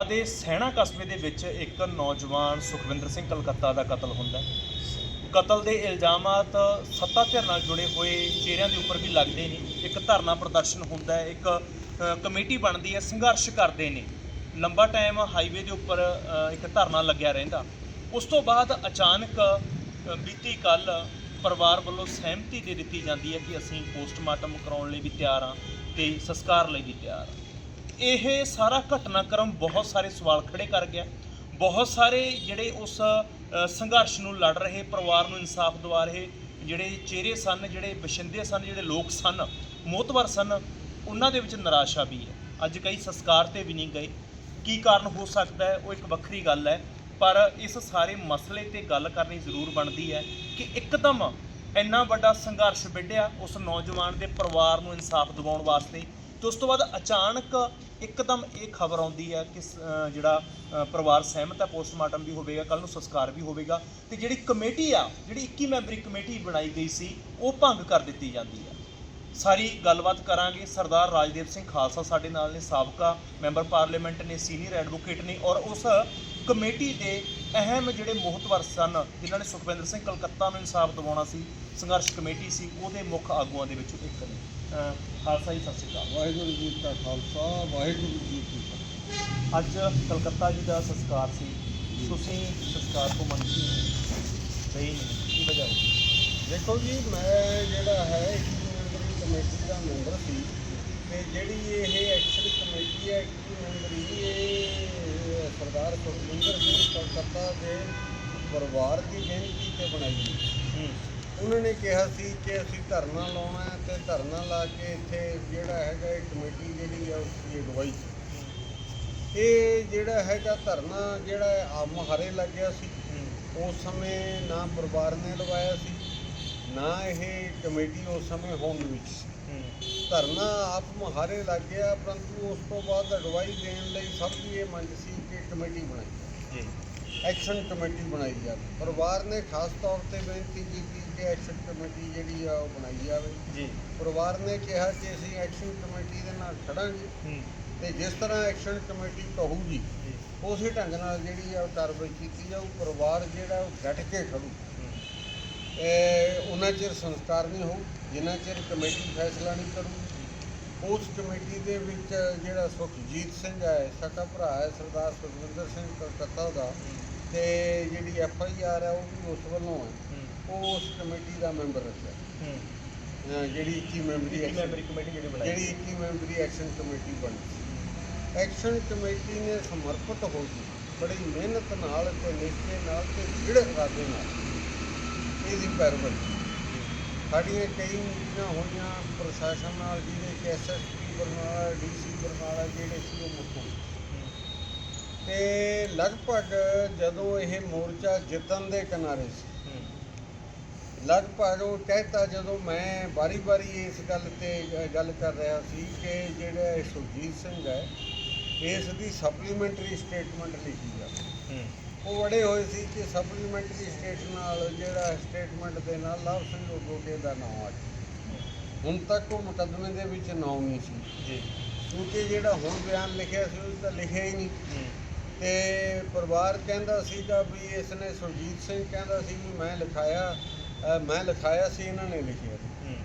ਦੇ ਸੈਣਾ ਕਸਬੇ ਦੇ ਵਿੱਚ ਇੱਕ ਨੌਜਵਾਨ ਸੁਖਵਿੰਦਰ ਸਿੰਘ ਕਲਕੱਤਾ ਦਾ ਕਤਲ ਹੁੰਦਾ ਕਤਲ ਦੇ ਇਲਜ਼ਾਮਾਤ ਸੱਤਾ ਧਿਰ ਨਾਲ ਜੁੜੇ ਹੋਏ ਚਿਹਰਿਆਂ ਦੇ ਉੱਪਰ ਵੀ ਲੱਗਦੇ ਨੇ। ਇੱਕ ਧਰਨਾ ਪ੍ਰਦਰਸ਼ਨ ਹੁੰਦਾ ਹੈ, ਇੱਕ ਕਮੇਟੀ ਬਣਦੀ ਹੈ, ਸੰਘਰਸ਼ ਕਰਦੇ ਨੇ। ਲੰਬਾ ਟਾਈਮ ਹਾਈਵੇ ਦੇ ਉੱਪਰ ਇੱਕ ਧਰਨਾ ਲੱਗਿਆ ਰਹਿੰਦਾ। ਉਸ ਤੋਂ ਬਾਅਦ ਅਚਾਨਕ ਬੀਤੀ ਕੱਲ ਪਰਿਵਾਰ ਵੱਲੋਂ ਸਹਿਮਤੀ ਦੇ ਦਿੱਤੀ ਜਾਂਦੀ ਹੈ ਕਿ ਅਸੀਂ ਪੋਸਟਮਾਰਟਮ ਕਰਾਉਣ ਲਈ ਵੀ ਤਿਆਰ ਹਾਂ ਤੇ ਸੰਸਕਾਰ ਲਈ ਵੀ ਤਿਆਰ ਹਾਂ। ਇਹ ਸਾਰਾ ਘਟਨਾਕ੍ਰਮ ਬਹੁਤ ਸਾਰੇ ਸਵਾਲ ਖੜੇ ਕਰ ਗਿਆ। ਬਹੁਤ ਸਾਰੇ ਜਿਹੜੇ ਉਸ ਸੰਘਰਸ਼ ਨੂੰ ਲੜ ਰਹੇ, ਪਰਿਵਾਰ ਨੂੰ ਇਨਸਾਫ ਦਿਵਾ ਰਹੇ, ਜਿਹੜੇ ਚਿਹਰੇ ਸਨ, ਜਿਹੜੇ ਬਸ਼ਿੰਦੇ ਸਨ, ਜਿਹੜੇ ਲੋਕ ਸਨ ਮੋਤਵਰ ਸਨ, ਉਹਨਾਂ ਦੇ ਵਿੱਚ ਨਿਰਾਸ਼ਾ ਵੀ ਹੈ। ਅੱਜ ਕਈ ਸੰਸਕਾਰ ਤੇ ਵੀ ਨਹੀਂ ਗਏ। ਕੀ ਕਾਰਨ ਹੋ ਸਕਦਾ ਹੈ? ਉਹ ਇੱਕ ਵੱਖਰੀ ਗੱਲ ਹੈ। ਪਰ ਇਸ ਸਾਰੇ ਮਸਲੇ ਤੇ ਗੱਲ ਕਰਨੀ ਜ਼ਰੂਰ ਬਣਦੀ ਹੈ ਕਿ ਇੱਕਦਮ ਇੰਨਾ ਵੱਡਾ ਸੰਘਰਸ਼ ਵਿੱਢਿਆ ਉਸ ਨੌਜਵਾਨ ਦੇ ਪਰਿਵਾਰ ਨੂੰ ਇਨਸਾਫ ਦਿਵਾਉਣ ਵਾਸਤੇ ਤੇ ਉਸ ਤੋਂ ਬਾਅਦ ਅਚਾਨਕ ਇੱਕਦਮ ਇਹ ਖਬਰ ਆਉਂਦੀ ਹੈ ਕਿ ਜਿਹੜਾ ਪਰਿਵਾਰ ਸਹਿਮਤ ਹੈ, ਪੋਸਟਮਾਰਟਮ ਵੀ ਹੋਵੇਗਾ ਕੱਲ ਨੂੰ ਸੰਸਕਾਰ ਵੀ ਹੋਵੇਗਾ ਤੇ ਜਿਹੜੀ ਕਮੇਟੀ ਆ, ਜਿਹੜੀ 21 ਮੈਂਬਰੀ ਕਮੇਟੀ ਬਣਾਈ ਗਈ ਸੀ, ਉਹ ਭੰਗ ਕਰ ਦਿੱਤੀ ਜਾਂਦੀ ਹੈ। ਸਾਰੀ ਗੱਲਬਾਤ ਕਰਾਂਗੇ। ਸਰਦਾਰ ਰਾਜਦੇਵ ਸਿੰਘ ਖਾਲਸਾ ਸਾਡੇ ਨਾਲ ਨੇ, ਸਾਬਕਾ ਮੈਂਬਰ ਪਾਰਲੀਮੈਂਟ ਨੇ, ਸੀਨੀਅਰ ਐਡਵੋਕੇਟ ਨੇ ਔਰ ਉਸ ਕਮੇਟੀ ਦੇ ਅਹਿਮ ਜਿਹੜੇ ਮੋਹਤਵਰ ਸਨ, ਜਿਨ੍ਹਾਂ ਨੇ ਸੁਖਵਿੰਦਰ ਸਿੰਘ ਕਲਕੱਤਾ ਨੂੰ ਇਨਸਾਫ ਦਿਵਾਉਣਾ ਸੀ, ਸੰਘਰਸ਼ ਕਮੇਟੀ ਸੀ, ਉਹਦੇ ਮੁੱਖ ਆਗੂਆਂ ਦੇ ਵਿੱਚੋਂ ਇੱਕ ਨੇ। ਖਾਲਸਾ ਜੀ ਸਤਿ ਸ਼੍ਰੀ ਅਕਾਲ। ਵਾਹਿਗੁਰੂ ਜੀ ਕਾ ਖਾਲਸਾ ਵਾਹਿਗੁਰੂ ਜੀ ਕੀ ਫਤਿਹ। ਅੱਜ ਕਲਕੱਤਾ ਜੀ ਦਾ ਸੰਸਕਾਰ ਸੀ। ਤੁਸੀਂ ਸੰਸਕਾਰ ਤੋਂ ਮੰਨਦੇ ਹੋ ਸਹੀ ਨਹੀਂ ਕੀ ਵਜ੍ਹਾ ਦੇਖੋ ਜੀ ਮੈਂ ਜਿਹੜਾ ਹੈ ਇੱਕ ਮੈਂਬਰੀ ਕਮੇਟੀ ਦਾ ਮੈਂਬਰ ਸੀ। ਤੇ ਜਿਹੜੀ ਇਹ ਐਕਸ਼ਨ ਕਮੇਟੀ ਹੈ ਇੱਕ ਮੈਂਬਰੀ ਇਹ ਸਰਦਾਰ ਸੁਖਵਿੰਦਰ ਸਿੰਘ ਕਲਕੱਤਾ ਦੇ ਪਰਿਵਾਰ ਦੀ ਬੇਨਤੀ ਤੇ ਬਣਾਈ ਗਈ। ਉਹਨਾਂ ਨੇ ਕਿਹਾ ਸੀ ਕਿ ਅਸੀਂ ਧਰਨਾ ਲਾਉਣਾ ਹੈ ਤੇ ਧਰਨਾ ਲਾ ਕੇ ਇੱਥੇ ਜਿਹੜਾ ਹੈਗਾ ਇਹ ਕਮੇਟੀ ਜਿਹੜੀ ਆ ਉਸ ਦੀ ਅਗਵਾਈ। ਇਹ ਜਿਹੜਾ ਹੈਗਾ ਧਰਨਾ ਜਿਹੜਾ ਹੈ ਆ ਮੁਹਾਰੇ ਲੱਗਿਆ ਸੀ। ਉਸ ਸਮੇਂ ਨਾ ਪਰਿਵਾਰ ਨੇ ਲਵਾਇਆ ਸੀ, ਨਾ ਇਹ ਕਮੇਟੀ ਉਸ ਸਮੇਂ ਹੋਂਦ ਵਿੱਚ ਸੀ। ਧਰਨਾ ਆਪ ਮੁਹਾਰੇ ਲੱਗ ਗਿਆ, ਪਰੰਤੂ ਉਸ ਤੋਂ ਬਾਅਦ ਅਗਵਾਈ ਦੇਣ ਲਈ ਸਭ ਦੀ ਇਹ ਮੰਗ ਸੀ ਕਿ ਕਮੇਟੀ ਬਣਾਈ ਜੀ। ਐਕਸ਼ਨ ਕਮੇਟੀ ਬਣਾਈ ਜਾਵੇ। ਪਰਿਵਾਰ ਨੇ ਖਾਸ ਤੌਰ ਤੇ ਬੇਨਤੀ ਕੀਤੀ ਕਿ ਐਕਸ਼ਨ ਕਮੇਟੀ ਜਿਹੜੀ ਆ ਉਹ ਬਣਾਈ ਜਾਵੇ। ਜੀ। ਪਰਿਵਾਰ ਨੇ ਕਿਹਾ ਕਿ ਅਸੀਂ ਐਕਸ਼ਨ ਕਮੇਟੀ ਦੇ ਨਾਲ ਖੜਾਂਗੇ। ਤੇ ਜਿਸ ਤਰ੍ਹਾਂ ਐਕਸ਼ਨ ਕਮੇਟੀ ਕਹੂਗੀ ਉਸੇ ਢੰਗ ਨਾਲ ਜਿਹੜੀ ਆ ਕਾਰਵਾਈ ਕੀਤੀ ਜਾਊ। ਪਰਿਵਾਰ ਜਿਹੜਾ ਉਹ ਡਟ ਕੇ ਖੜੂ। ਇਹ ਉਹਨਾਂ ਚਿਰ ਸੰਸਕਾਰ ਨਹੀਂ ਹੋਊ ਜਿੰਨਾ ਚਿਰ ਕਮੇਟੀ ਫੈਸਲਾ ਨਹੀਂ ਕਰੂ। ਉਸ ਕਮੇਟੀ ਦੇ ਵਿੱਚ ਜਿਹੜਾ ਸੁਖਜੀਤ ਸਿੰਘ ਹੈ ਸਕਾ ਭਰਾ ਹੈ ਸਰਦਾਰ ਸੁਖਵਿੰਦਰ ਸਿੰਘ ਕਲਕੱਤਾ ਦਾ ਤੇ ਜਿਹੜੀ ਐਫ ਆਈ ਆਰ ਹੈ ਉਹ ਵੀ ਉਸ ਵੱਲੋਂ ਹੈ। ਉਹ ਉਸ ਕਮੇਟੀ ਦਾ ਮੈਂਬਰ ਰੱਖਿਆ। ਹੂੰ। ਅਹ ਜਿਹੜੀ 21 ਮੈਂਬਰੀ action- ਮੈਂਬਰੀ ਕਮੇਟੀ ਜਿਹੜੀ ਬਣਾਈ। ਜਿਹੜੀ 21 ਮੈਂਬਰੀ ਐਕਸ਼ਨ ਕਮੇਟੀ ਬਣੀ ਐਕਸ਼ਨ ਕਮੇਟੀ ਨੇ ਸਮਰਪਿਤ ਹੋ ਕੇ ਬੜੀ ਮਿਹਨਤ ਨਾਲ ਤੇ ਨਿਸ਼ਚੇ ਨਾਲ ਤੇ ਦ੍ਰਿੜ ਇਰਾਦੇ ਨਾਲ ਇਹਦੀ ਪੈਰਵੀ ਸਾਡੀਆਂ ਕਈ ਮੀਟਿੰਗਾਂ ਹੋਈਆਂ ਪ੍ਰਸ਼ਾਸਨ ਨਾਲ ਜਿਹਦੇ ਕਿ ਐਸਐਸਪੀ ਬਰਨਾਲਾ ਡੀਸੀ ਬਰਨਾਲਾ ਜਿਹੜੇ ਸੀ ਉਹ ਮੁੱਖ ਹੋਏ। ਤੇ ਲਗਭਗ ਜਦੋਂ ਇਹ ਮੋਰਚਾ ਜਿੱਤਣ ਦੇ ਕਿਨਾਰੇ ਸੀ ਲਗਭਗ ਉਹ ਕਹਿਤਾ ਜਦੋਂ ਮੈਂ ਬਾਰੀ-ਬਾਰੀ ਇਸ ਗੱਲ ਤੇ ਗੱਲ ਕਰ ਰਿਹਾ ਸੀ ਕਿ ਜਿਹੜਾ ਇਹ ਸੁਰਜੀਤ ਸਿੰਘ ਹੈ ਇਸ ਦੀ ਸਪਲੀਮੈਂਟਰੀ ਸਟੇਟਮੈਂਟ ਲਿਖੀ ਹੂੰ। ਉਹ ਵੜੇ ਹੋਏ ਸੀ ਕਿ ਸਪਲੀਮੈਂਟਰੀ ਸਟੇਟ ਨਾਲ ਜਿਹੜਾ ਸਟੇਟਮੈਂਟ ਦੇ ਨਾਲ ਲਵ ਸਿੰਘ ਗੋਗੇ ਦਾ ਨਾਮ ਆ ਹੁਣ ਤੱਕ ਉਹ ਮੁਕੱਦਮੇ ਦੇ ਵਿੱਚ ਨਾਮ ਨਹੀਂ ਸੀ। ਜੀ। ਕਿਉਂਕਿ ਜਿਹੜਾ ਹੁਣ ਬਿਆਨ ਲਿਖਿਆ ਸੀ ਉਹ ਤਾਂ ਲਿਖਿਆ ਹੀ ਨਹੀਂ। ਤੇ ਪਰਿਵਾਰ ਕਹਿੰਦਾ ਸੀਗਾ ਵੀ ਇਸ ਨੇ ਸੁਰਜੀਤ ਸਿੰਘ ਕਹਿੰਦਾ ਸੀ ਵੀ ਮੈਂ ਲਿਖਾਇਆ ਅ, ਮੈਂ ਲਿਖਾਇਆ ਸੀ ਇਹਨਾਂ ਨੇ ਲਿਖਿਆ। ਹੂੰ।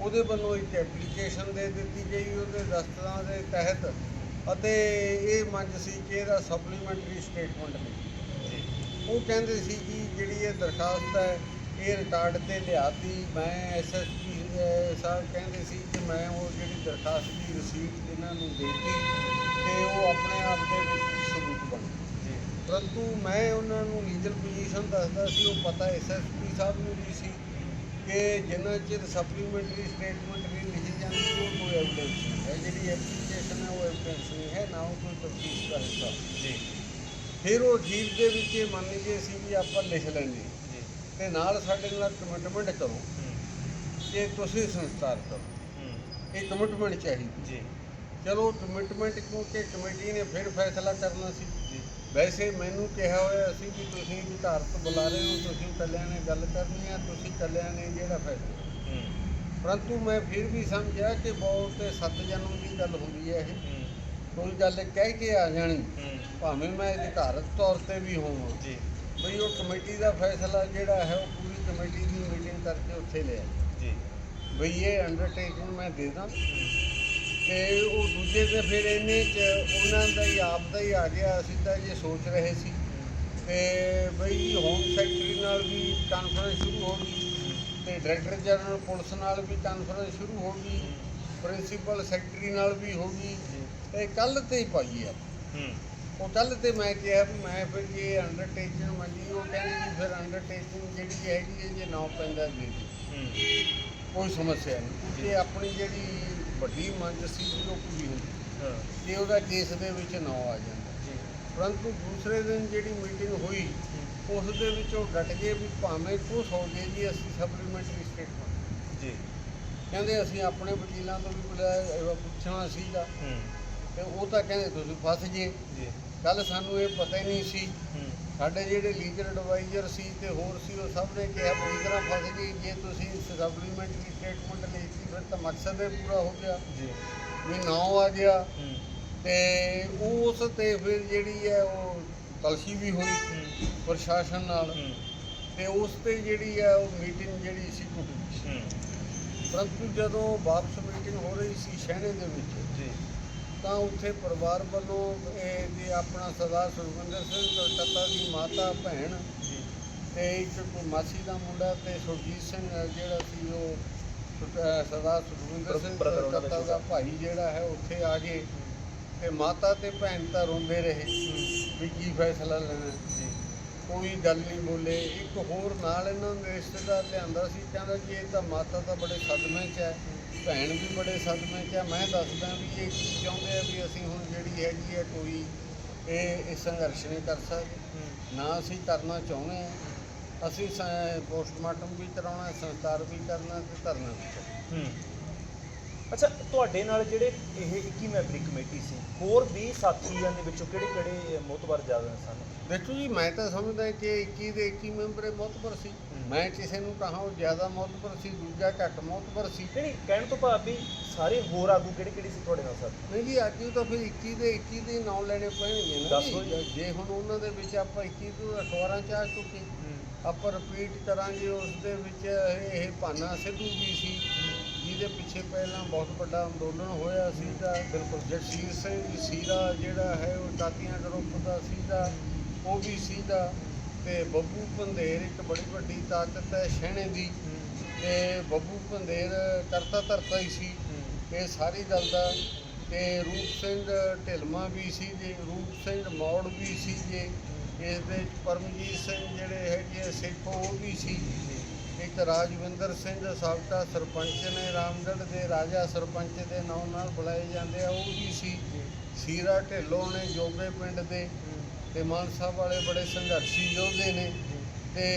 ਉਹਦੇ ਵੱਲੋਂ ਇੱਕ ਐਪਲੀਕੇਸ਼ਨ ਦੇ ਦਿੱਤੀ ਗਈ ਉਹਦੇ ਦਸਤਾਂ ਦੇ ਤਹਿਤ ਅਤੇ ਇਹ ਮੰਗ ਸੀ ਕਿ ਇਹਦਾ ਸਪਲੀਮੈਂਟਰੀ ਸਟੇਟਮੈਂਟ ਲਿਖੀ ਉਹ ਕਹਿੰਦੇ ਸੀ ਕਿ ਜਿਹੜੀ ਇਹ ਦਰਖਾਸਤ ਹੈ ਇਹ ਰਿਕਾਰਡ ਤੇ ਲਿਆਤੀ। ਮੈਂ ਐਸਐਸਪੀ ਸਾਹਿਬ ਕਹਿੰਦੇ ਸੀ ਕਿ ਮੈਂ ਉਹ ਜਿਹੜੀ ਦਰਖਾਸਤ ਦੀ ਰਸੀਦ ਇਹਨਾਂ ਨੂੰ ਦੇਤੀ ਤੇ ਉਹ ਆਪਣੇ ਆਪ ਦੇ ਵਿੱਚ ਪਰੰਤੂ ਮੈਂ ਉਹਨਾਂ ਨੂੰ ਲੀਗਲ ਪੋਜੀਸ਼ਨ ਦੱਸਦਾ ਸੀ ਉਹ ਪਤਾ ਐਸਐਸਪੀ ਸਾਹਿਬ ਨੂੰ ਵੀ ਸੀ ਕਿ ਜਿੰਨਾ ਚਿਰ ਸਪਲੀਮੈਂਟਰੀ ਸਟੇਟਮੈਂਟ ਨਹੀਂ ਲਿਖੀ ਜਾਂਦੀ ਉਹ ਕੋਈ ਐਵੀਡੈਂਸ ਨਹੀਂ ਹੈ। ਜਿਹੜੀ ਐਪਲੀਕੇਸ਼ਨ ਹੈ ਉਹ ਐਵੀਡੈਂਸ ਨਹੀਂ ਹੈ ਨਾ ਉਹ ਕੋਈ ਤਫਤੀਸ਼ ਦਾ ਹਿੱਸਾ ਜੀ। ਫਿਰ ਉਹ ਜੀਵ ਦੇ ਵਿੱਚ ਇਹ ਮੰਨ ਗਏ ਸੀ ਵੀ ਆਪਾਂ ਲਿਖ ਲੈਂਦੇ ਜੀ। ਤੇ ਨਾਲ ਸਾਡੇ ਨਾਲ ਕਮਿਟਮੈਂਟ ਕਰੋ। ਕਿ ਤੁਸੀਂ ਸੰਸਕਾਰ ਕਰੋ। ਇਹ ਕਮਿਟਮੈਂਟ ਚਾਹੀਦੀ। ਜੀ। ਚਲੋ ਕਮਿਟਮੈਂਟ ਕਿਉਂਕਿ ਕਮੇਟੀ ਨੇ ਫਿਰ ਫੈਸਲਾ ਕਰਨਾ ਸੀ। ਵੈਸੇ ਮੈਨੂੰ ਕਿਹਾ ਹੋਇਆ ਸੀ ਕਿ ਤੁਸੀਂ ਵਿਧਾਰਤ ਬੁਲਾ ਰਹੇ ਹੋ ਤੁਸੀਂ ਇਕੱਲਿਆਂ ਨੇ ਗੱਲ ਕਰਨੀ ਹੈ ਤੁਸੀਂ ਇਕੱਲਿਆਂ ਨੇ ਜਿਹੜਾ ਫੈਸਲਾ ਹੂੰ ਪਰੰਤੂ ਮੈਂ ਫਿਰ ਵੀ ਸਮਝਿਆ ਕਿ ਬਹੁਤ ਸੱਤ ਜਨਮ ਦੀ ਗੱਲ ਹੁੰਦੀ ਹੈ ਇਹ। ਕੋਈ ਗੱਲ ਕਹਿ ਕੇ ਆ ਜਾਣੀ ਭਾਵੇਂ ਮੈਂ ਅਧਿਕਾਰਤ ਤੌਰ ਤੇ ਵੀ ਹੋਵਾਂ। ਜੀ। ਬਈ ਉਹ ਕਮੇਟੀ ਦਾ ਫੈਸਲਾ ਜਿਹੜਾ ਹੈ ਉਹ ਪੂਰੀ ਕਮੇਟੀ ਦੀ ਮੀਟਿੰਗ ਕਰਕੇ ਉੱਥੇ ਲਿਆ। ਜੀ। ਬਈ ਇਹ ਅੰਡਰਟੇਕਿੰਗ ਮੈਂ ਦੇ ਦਾਂ। ਤੇ ਉਹ ਦੂਜੇ ਤੇ ਫਿਰ ਇਹਨੇ ਚ ਉਹਨਾਂ ਦਾ ਹੀ ਆਪ ਦਾ ਹੀ ਆ ਗਿਆ ਅਸੀਂ ਤਾਂ ਇਹ ਸੋਚ ਰਹੇ ਸੀ। ਤੇ ਬਈ ਹੋਮ ਸੈਕਟਰੀ ਨਾਲ ਵੀ ਕਾਨਫਰੰਸ ਸ਼ੁਰੂ ਹੋ ਗਈ ਤੇ ਡਾਇਰੈਕਟਰ ਜਨਰਲ ਪੁਲਿਸ ਨਾਲ ਵੀ ਕਾਨਫਰੰਸ ਸ਼ੁਰੂ ਹੋ ਗਈ ਪ੍ਰਿੰਸੀਪਲ ਸੈਕਟਰੀ ਨਾਲ ਵੀ ਹੋ ਗਈ। ਤੇ ਕੱਲ ਤੇ ਹੀ ਪਾਈ ਆ। ਹੂੰ। ਉਹ ਕੱਲ ਤੇ ਮੈਂ ਕਿਹਾ ਵੀ ਮੈਂ ਫਿਰ ਇਹ ਅੰਡਰਟੇਕਿੰਗ ਮੰਗੀ ਉਹ ਕਹਿੰਦੀ ਵੀ ਫਿਰ ਅੰਡਰਟੇਕਿੰਗ ਜਿਹੜੀ ਹੈਗੀ ਹੈ ਜੇ ਨਾ ਪੈਂਦਾ ਦੇ ਕੋਈ ਸਮੱਸਿਆ ਨਹੀਂ। ਕਿਉਂਕਿ ਆਪਣੀ ਜਿਹੜੀ ਵੱਡੀ ਮੰਗ ਸੀ ਜੀ ਉਹ ਪੂਰੀ ਹੁੰਦੀ। ਤੇ ਉਹਦਾ ਕੇਸ ਦੇ ਵਿੱਚ ਨਾ ਆ ਜਾਂਦਾ। ਪਰੰਤੂ ਦੂਸਰੇ ਦਿਨ ਜਿਹੜੀ ਮੀਟਿੰਗ ਹੋਈ ਉਸ ਦੇ ਵਿੱਚ ਉਹ ਡਟ ਗਏ ਵੀ ਭਾਵੇਂ ਕੁਛ ਹੋ ਜੇ ਜੀ ਅਸੀਂ ਸਪਲੀਮੈਂਟਰੀ ਸਟੇਟਮੈਂਟ ਜੀ। ਕਹਿੰਦੇ ਅਸੀਂ ਆਪਣੇ ਵਕੀਲਾਂ ਤੋਂ ਵੀ ਬੁਲਾਇਆ ਪੁੱਛਣਾ ਸੀਗਾ। ਤੇ ਉਹ ਤਾਂ ਕਹਿੰਦੇ ਤੁਸੀਂ ਫਸ ਜੇ ਜੀ। ਕੱਲ ਸਾਨੂੰ ਇਹ ਪਤਾ ਹੀ ਨਹੀਂ ਸੀ। ਸਾਡੇ ਜਿਹੜੇ ਲੀਗਲ ਐਡਵਾਈਜ਼ਰ ਸੀ ਤੇ ਹੋਰ ਸੀ ਉਹ ਸਭ ਨੇ ਕਿਹਾ ਪੂਰੀ ਤਰ੍ਹਾਂ ਫਸ ਗਈ ਜੇ ਤੁਸੀਂ ਸਪਲੀਮੈਂਟਰੀ ਸਟੇਟਮੈਂਟ ਲਈ ਤਾਂ ਮਕਸਦ ਹੀ ਪੂਰਾ ਹੋ ਗਿਆ। ਜੀ। ਵੀ ਨਾ ਆ ਗਿਆ। ਹੂੰ। ਤੇ ਉਸ ਤੇ ਫਿਰ ਜਿਹੜੀ ਹੈ ਉਹ ਤਲਖੀ ਵੀ ਹੋਈ ਹੂੰ। ਪ੍ਰਸ਼ਾਸਨ ਨਾਲ। ਹੂੰ। ਤੇ ਉਸ ਤੇ ਜਿਹੜੀ ਹੈ ਉਹ ਮੀਟਿੰਗ ਜਿਹੜੀ ਸੀ ਟੁੱਟ। ਗਈ ਹੂੰ। ਪਰੰਤੂ ਜਦੋਂ ਵਾਪਸ ਮੀਟਿੰਗ ਹੋ ਰਹੀ ਸੀ ਸ਼ਹਿਣੇ ਦੇ ਵਿੱਚ ਜੀ। ਤਾਂ ਉੱਥੇ ਪਰਿਵਾਰ ਵੱਲੋਂ ਇਹ ਜੇ ਆਪਣਾ ਸਰਦਾਰ ਸੁਖਵਿੰਦਰ ਸਿੰਘ ਕਲਕੱਤਾ ਦੀ ਮਾਤਾ ਭੈਣ ਜੀ। ਤੇ ਇੱਕ ਕੋਈ ਮਾਸੀ ਦਾ ਮੁੰਡਾ ਤੇ ਸੁਰਜੀਤ ਸਿੰਘ ਜਿਹੜਾ ਸੀ ਉਹ ਸਰਦਾਰ ਸੁਖਵਿੰਦਰ ਸਿੰਘ ਉਹਨਾਂ ਦਾ ਭਾਈ ਜਿਹੜਾ ਹੈ ਉੱਥੇ ਆ ਗਏ ਤੇ ਮਾਤਾ ਤੇ ਭੈਣ ਤਾਂ ਰੋਂਦੇ ਰਹੇ ਵੀ ਕੀ ਫੈਸਲਾ ਲੈਣਾ ਜੀ ਕੋਈ ਗੱਲ ਨਹੀਂ ਬੋਲੇ। ਇੱਕ ਹੋਰ ਨਾਲ ਇਹਨਾਂ ਦੇ ਰਿਸ਼ਤੇਦਾਰ ਲਿਆਂਦਾ ਸੀ ਕਹਿੰਦਾ ਕਿ ਇਹ ਤਾਂ ਮਾਤਾ ਤਾਂ ਬੜੇ ਸਦਮੇ 'ਚ ਹੈ ਭੈਣ ਵੀ ਬੜੇ ਸਦਮੇ 'ਚ ਹੈ। ਮੈਂ ਦੱਸਦਾ ਵੀ ਇਹ ਕੀ ਚਾਹੁੰਦੇ ਆ ਵੀ ਅਸੀਂ ਹੁਣ ਜਿਹੜੀ ਹੈਗੀ ਹੈ ਕੋਈ ਇਹ ਸੰਘਰਸ਼ ਨਹੀਂ ਕਰ ਸਕਦੇ। ਨਾ ਅਸੀਂ ਕਰਨਾ ਚਾਹੁੰਦੇ ਹਾਂ। ਅਸੀਂ ਪੋਸਟਮਾਰਟਮ ਵੀ ਕਰਾਉਣਾ ਸੰਸਕਾਰ ਵੀ ਕਰਨਾ ਤੇ ਧਰਨਾ ਵੀ ਕਰਨਾ। ਹੂੰ। ਅੱਛਾ ਤੁਹਾਡੇ ਨਾਲ ਜਿਹੜੇ ਇਹ 21 ਮੈਂਬਰੀ ਕਮੇਟੀ ਸੀ ਹੋਰ 20 ਸਾਥੀਆਂ ਦੇ ਵਿੱਚੋਂ ਕਿਹੜੇ ਕਿਹੜੇ ਮੋਤਬਰ ਜ਼ਿਆਦਾ ਸਨ? ਦੇਖੋ ਜੀ ਮੈਂ ਤਾਂ ਸਮਝਦਾ ਕਿ 21 ਦੇ 21 ਮੈਂਬਰ ਮੌਤਬਰ ਸੀ। ਮੈਂ ਕਿਸੇ ਨੂੰ ਕਹਾਂ ਉਹ ਜ਼ਿਆਦਾ ਮੌਤਬਰ ਸੀ ਦੂਜਾ ਘੱਟ ਮੌਤਬਰ ਸੀ। ਨਹੀਂ ਕਹਿਣ ਤੋਂ ਭਾਵ ਵੀ ਸਾਰੇ ਹੋਰ ਆਗੂ ਕਿਹੜੇ ਕਿਹੜੇ ਸੀ ਤੁਹਾਡੇ ਨਾਲ ਸਰ? ਨਹੀਂ ਜੀ ਅੱਜ ਤਾਂ ਫਿਰ 21 ਦੇ 21 ਦੇ ਨਾਂ ਲੈਣੇ ਪੈਣਗੇ ਨਾ। ਜੇ। ਹੁਣ ਉਹਨਾਂ ਦੇ ਵਿੱਚ ਆਪਾਂ 21 ਤੋਂ ਅਖਬਾਰਾਂ ਚ ਆ ਚੁੱਕੇ। ਆਪਾਂ ਰਿਪੀਟ ਕਰਾਂਗੇ, ਉਸ ਦੇ ਵਿੱਚ ਇਹ ਭਾਨਾ ਸਿੱਧੂ ਵੀ ਸੀ, ਜਿਹਦੇ ਪਿੱਛੇ ਪਹਿਲਾਂ ਬਹੁਤ ਵੱਡਾ ਅੰਦੋਲਨ ਹੋਇਆ ਸੀਗਾ। ਬਿਲਕੁਲ ਜਗਸੀਰ ਸਿੰਘ ਸੀਰਾ ਜਿਹੜਾ ਹੈ, ਉਹ ਟਾਕੀਆਂ ਗਰੁੱਪ ਦਾ ਸੀਗਾ, ਉਹ ਵੀ ਸੀਗਾ। ਤੇ ਬੱਬੂ ਪੰਧੇਰ ਇੱਕ ਬੜੀ ਵੱਡੀ ਤਾਕਤ ਹੈ ਸ਼ਹਿਣੇ ਦੀ। ਤੇ ਬੱਬੂ ਪੰਧੇਰ ਕਰਤਾ ਧਰਤਾ ਹੀ ਸੀ। ਇਹ ਸਾਰੀ ਗੱਲ ਦਾ ਤੇ ਰੂਪ ਸਿੰਘ ਢਿਲਮਾ ਵੀ ਸੀ ਜੇ, ਰੂਪ ਸਿੰਘ ਮੌੜ ਵੀ ਸੀ ਜੇ। ਇਸ ਦੇ ਪਰਮਜੀਤ ਸਿੰਘ ਜਿਹੜੇ ਹੈਗੇ ਆ, ਸਿੱਖ, ਉਹ ਵੀ ਸੀ ਇੱਕ ਰਾਜਵਿੰਦਰ ਸਿੰਘ ਸਾਬਕਾ ਸਰਪੰਚ ਨੇ, ਰਾਮਗੜ੍ਹ ਦੇ ਰਾਜਾ ਸਰਪੰਚ ਦੇ ਨਾਮ ਨਾਲ ਬੁਲਾਏ ਜਾਂਦੇ ਆ, ਉਹ ਵੀ ਸੀ ਸੀਰਾ ਢਿੱਲੋਂ ਨੇ ਜੋਗੇ ਪਿੰਡ ਦੇ ਤੇ ਸਾਹਿਬ ਵਾਲੇ ਬੜੇ ਸੰਘਰਸ਼ੀ ਯੋਧੇ ਨੇ ਤੇ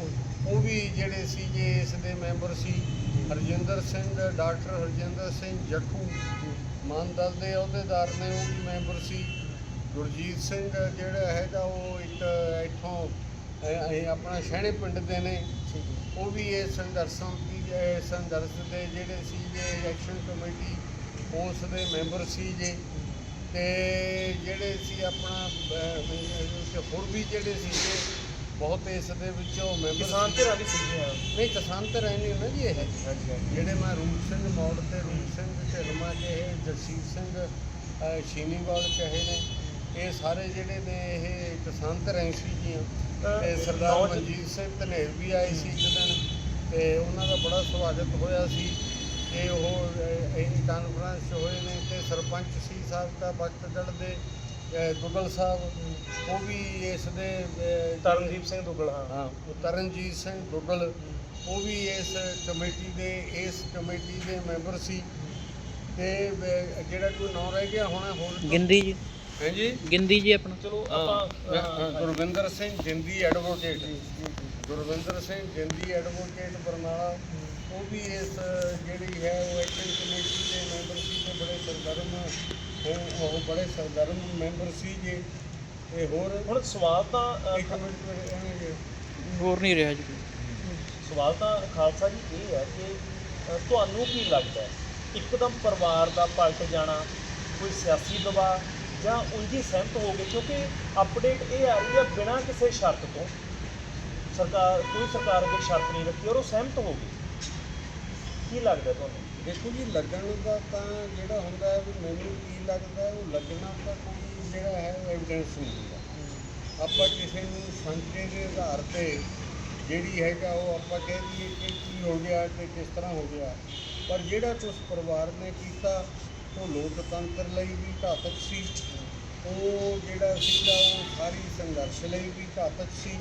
ਉਹ- ਉਹ ਵੀ ਜਿਹੜੇ ਸੀ ਜੇ, ਇਸ ਦੇ ਮੈਂਬਰ ਸੀ। ਹਰਜਿੰਦਰ ਸਿੰਘ, ਡਾਕਟਰ ਹਰਜਿੰਦਰ ਸਿੰਘ ਜੱਖੂ, ਮਾਨ ਦਲ ਦੇ ਅਹੁਦੇਦਾਰ ਨੇ, ਉਹ ਵੀ ਮੈਂਬਰ ਸੀ। ਗੁਰਜੀਤ ਸਿੰਘ ਜਿਹੜਾ ਹੈਗਾ ਉਹ ਇੱਕ ਇੱਥੋਂ ਇਹ ਆਪਣਾ ਸ਼ਹਿਣੇ ਪਿੰਡ ਦੇ ਨੇ। ਉਹ ਵੀ ਇਹ ਸੰਘਰਸ਼ਾਂ ਦੀ ਸੰਘਰਸ਼ ਦੇ ਜਿਹੜੇ ਸੀ ਜੇ ਐਕਸ਼ਨ ਕਮੇਟੀ ਉਸ ਦੇ ਮੈਂਬਰ ਸੀ ਜੇ ਤੇ ਜਿਹੜੇ ਸੀ ਆਪਣਾ ਤੇ ਹੋਰ ਵੀ ਜਿਹੜੇ ਸੀ ਜੇ ਬਹੁਤ ਇਸ ਦੇ ਵਿੱਚੋਂ ਮੈਂਬਰ ਕਿਸਾਨ। ਧਿਰਾਂ ਵੀ ਸੀਗੀਆਂ। ਨਹੀਂ ਕਿਸਾਨ ਤੇ ਰਹਿੰਦੇ ਨਾ ਜੀ ਇਹ। ਜਿਹੜੇ ਮੈਂ ਰੂਪ ਸਿੰਘ ਮੌੜ ਤੇ ਰੂਪ ਸਿੰਘ ਢਿਲਮਾ ਕਹੇ ਜਗਸੀਰ ਸਿੰਘ ਅਹ, ਛੀਨੀਵਾਲ ਕਹੇ ਨੇ। ਇਹ ਸਾਰੇ ਜਿਹੜੇ ਨੇ ਇਹ ਕਿਸਾਨ ਧਿਰਾਂ ਸੀ ਜੀਆਂ ਤੇ ਸਰਦਾਰ ਨੌਜ- ਮਨਜੀਤ ਸਿੰਘ ਧਨੇਰ ਵੀ ਆਏ ਸੀ ਇੱਕ ਦਿਨ ਤੇ ਉਹਨਾਂ ਦਾ ਬੜਾ ਸਵਾਗਤ ਹੋਇਆ ਸੀ ਤੇ ਉਹ ਅਹ, ਇਹ ਕਾਨਫਰੰਸ 'ਚ ਹੋਏ ਨੇ ਤੇ ਸਰਪੰਚ ਸੀ ਸਾਬਕਾ ਬਖਤਗੜ੍ਹ ਦੇ ਅਹ, ਦੁੱਗਲ ਸਾਹਿਬ ਉਹ ਵੀ ਇਸ ਦੇ ਤਰਨਦੀਪ ਸਿੰਘ ਦੁੱਗਲ ਹਾਂ। ਤਰਨਜੀਤ ਸਿੰਘ ਦੁੱਗਲ ਉਹ ਵੀ ਇਸ ਕਮੇਟੀ ਦੇ ਇਸ ਕਮੇਟੀ ਦੇ ਮੈਂਬਰ ਸੀ ਤੇ ਜਿਹੜਾ ਕੋਈ ਨਾਂ ਰਹਿ ਗਿਆ ਹੋਣਾ ਹੋਰ ਗਿੰਦੀ ਜੀ। ਹਾਂਜੀ? ਗਿੰਦੀ ਜੀ ਆਪਣਾ। ਚਲੋ ਆਪਾਂ ਗੁਰਵਿੰਦਰ ਸਿੰਘ ਜਿੰਦੀ ਐਡਵੋਕੇਟ ਗੁਰਵਿੰਦਰ ਸਿੰਘ ਜਿੰਦੀ ਐਡਵੋਕੇਟ ਬਰਨਾਲਾ। ਉਹ ਵੀ ਇਸ ਜਿਹੜੀ ਹੈ ਉਹ ਐਕਸ਼ਨ ਕਮੇਟੀ ਦੇ ਮੈਂਬਰ ਸੀ ਤੇ ਬੜੇ ਸਰਗਰਮ ਉਹ ਉਹ ਬੜੇ ਸਰਗਰਮ ਮੈਂਬਰ ਸੀ ਜੇ। ਤੇ ਹੋਰ ਹੁਣ ਸਵਾਲ ਤਾਂ ਇੱਕ ਮਿੰਟ ਮੇਰੇ ਹੋਰ ਨਹੀਂ ਰਿਹਾ ਜੀ। ਸਵਾਲ ਤਾਂ ਖਾਲਸਾ ਜੀ ਇਹ ਹੈ ਕਿ ਤੁਹਾਨੂੰ ਕੀ ਲੱਗਦਾ ਹੈ? ਇੱਕਦਮ ਪਰਿਵਾਰ ਦਾ ਪਲਟ ਜਾਣਾ ਕੋਈ ਸਿਆਸੀ ਦਬਾਅ ਜਾਂ ਉਂਝੀ ਸਹਿਮਤ ਹੋ ਗਏ ਕਿਉਂਕਿ ਅਪਡੇਟ ਇਹ ਆ ਰਹੀ ਹੈ ਬਿਨਾਂ ਕਿਸੇ ਸ਼ਰਤ ਤੋਂ। ਸਰਕਾਰ ਕੋਈ ਸਰਕਾਰ ਅੱਗੇ ਸ਼ਰਤ ਨਹੀਂ ਰੱਖੀ ਔਰ ਉਹ ਸਹਿਮਤ ਹੋ ਗਏ ਕੀ ਲੱਗਦਾ ਤੁਹਾਨੂੰ? ਦੇਖੋ ਜੀ ਲੱਗਣ ਦਾ ਤਾਂ ਜਿਹੜਾ ਹੁੰਦਾ ਹੈ ਵੀ ਮੈਨੂੰ ਕੀ ਲੱਗਦਾ ਉਹ ਲੱਗਣਾ ਤਾਂ ਕੋਈ ਜਿਹੜਾ ਹੈ ਐਵੀਡੈਂਸ ਨਹੀਂ ਹੁੰਦਾ। ਆਪਾਂ ਕਿਸੇ ਨੂੰ ਸੰਕੇ ਦੇ ਆਧਾਰ ਤੇ ਜਿਹੜੀ ਹੈਗਾ ਉਹ ਆਪਾਂ ਕਹਿ ਦਈਏ ਕਿ ਕੀ ਹੋ ਗਿਆ ਤੇ ਕਿਸ ਤਰ੍ਹਾਂ ਹੋ ਗਿਆ। ਪਰ ਜਿਹੜਾ ਕੁਛ ਪਰਿਵਾਰ ਨੇ ਕੀਤਾ ਉਹ ਲੋਕਤੰਤਰ ਲਈ ਵੀ ਘਾਤਕ ਸੀ। ਉਹ ਜਿਹੜਾ ਸੀਗਾ, ਉਹ ਸਾਰੀ ਸੰਘਰਸ਼ ਲਈ ਵੀ ਘਾਤਕ ਸੀ।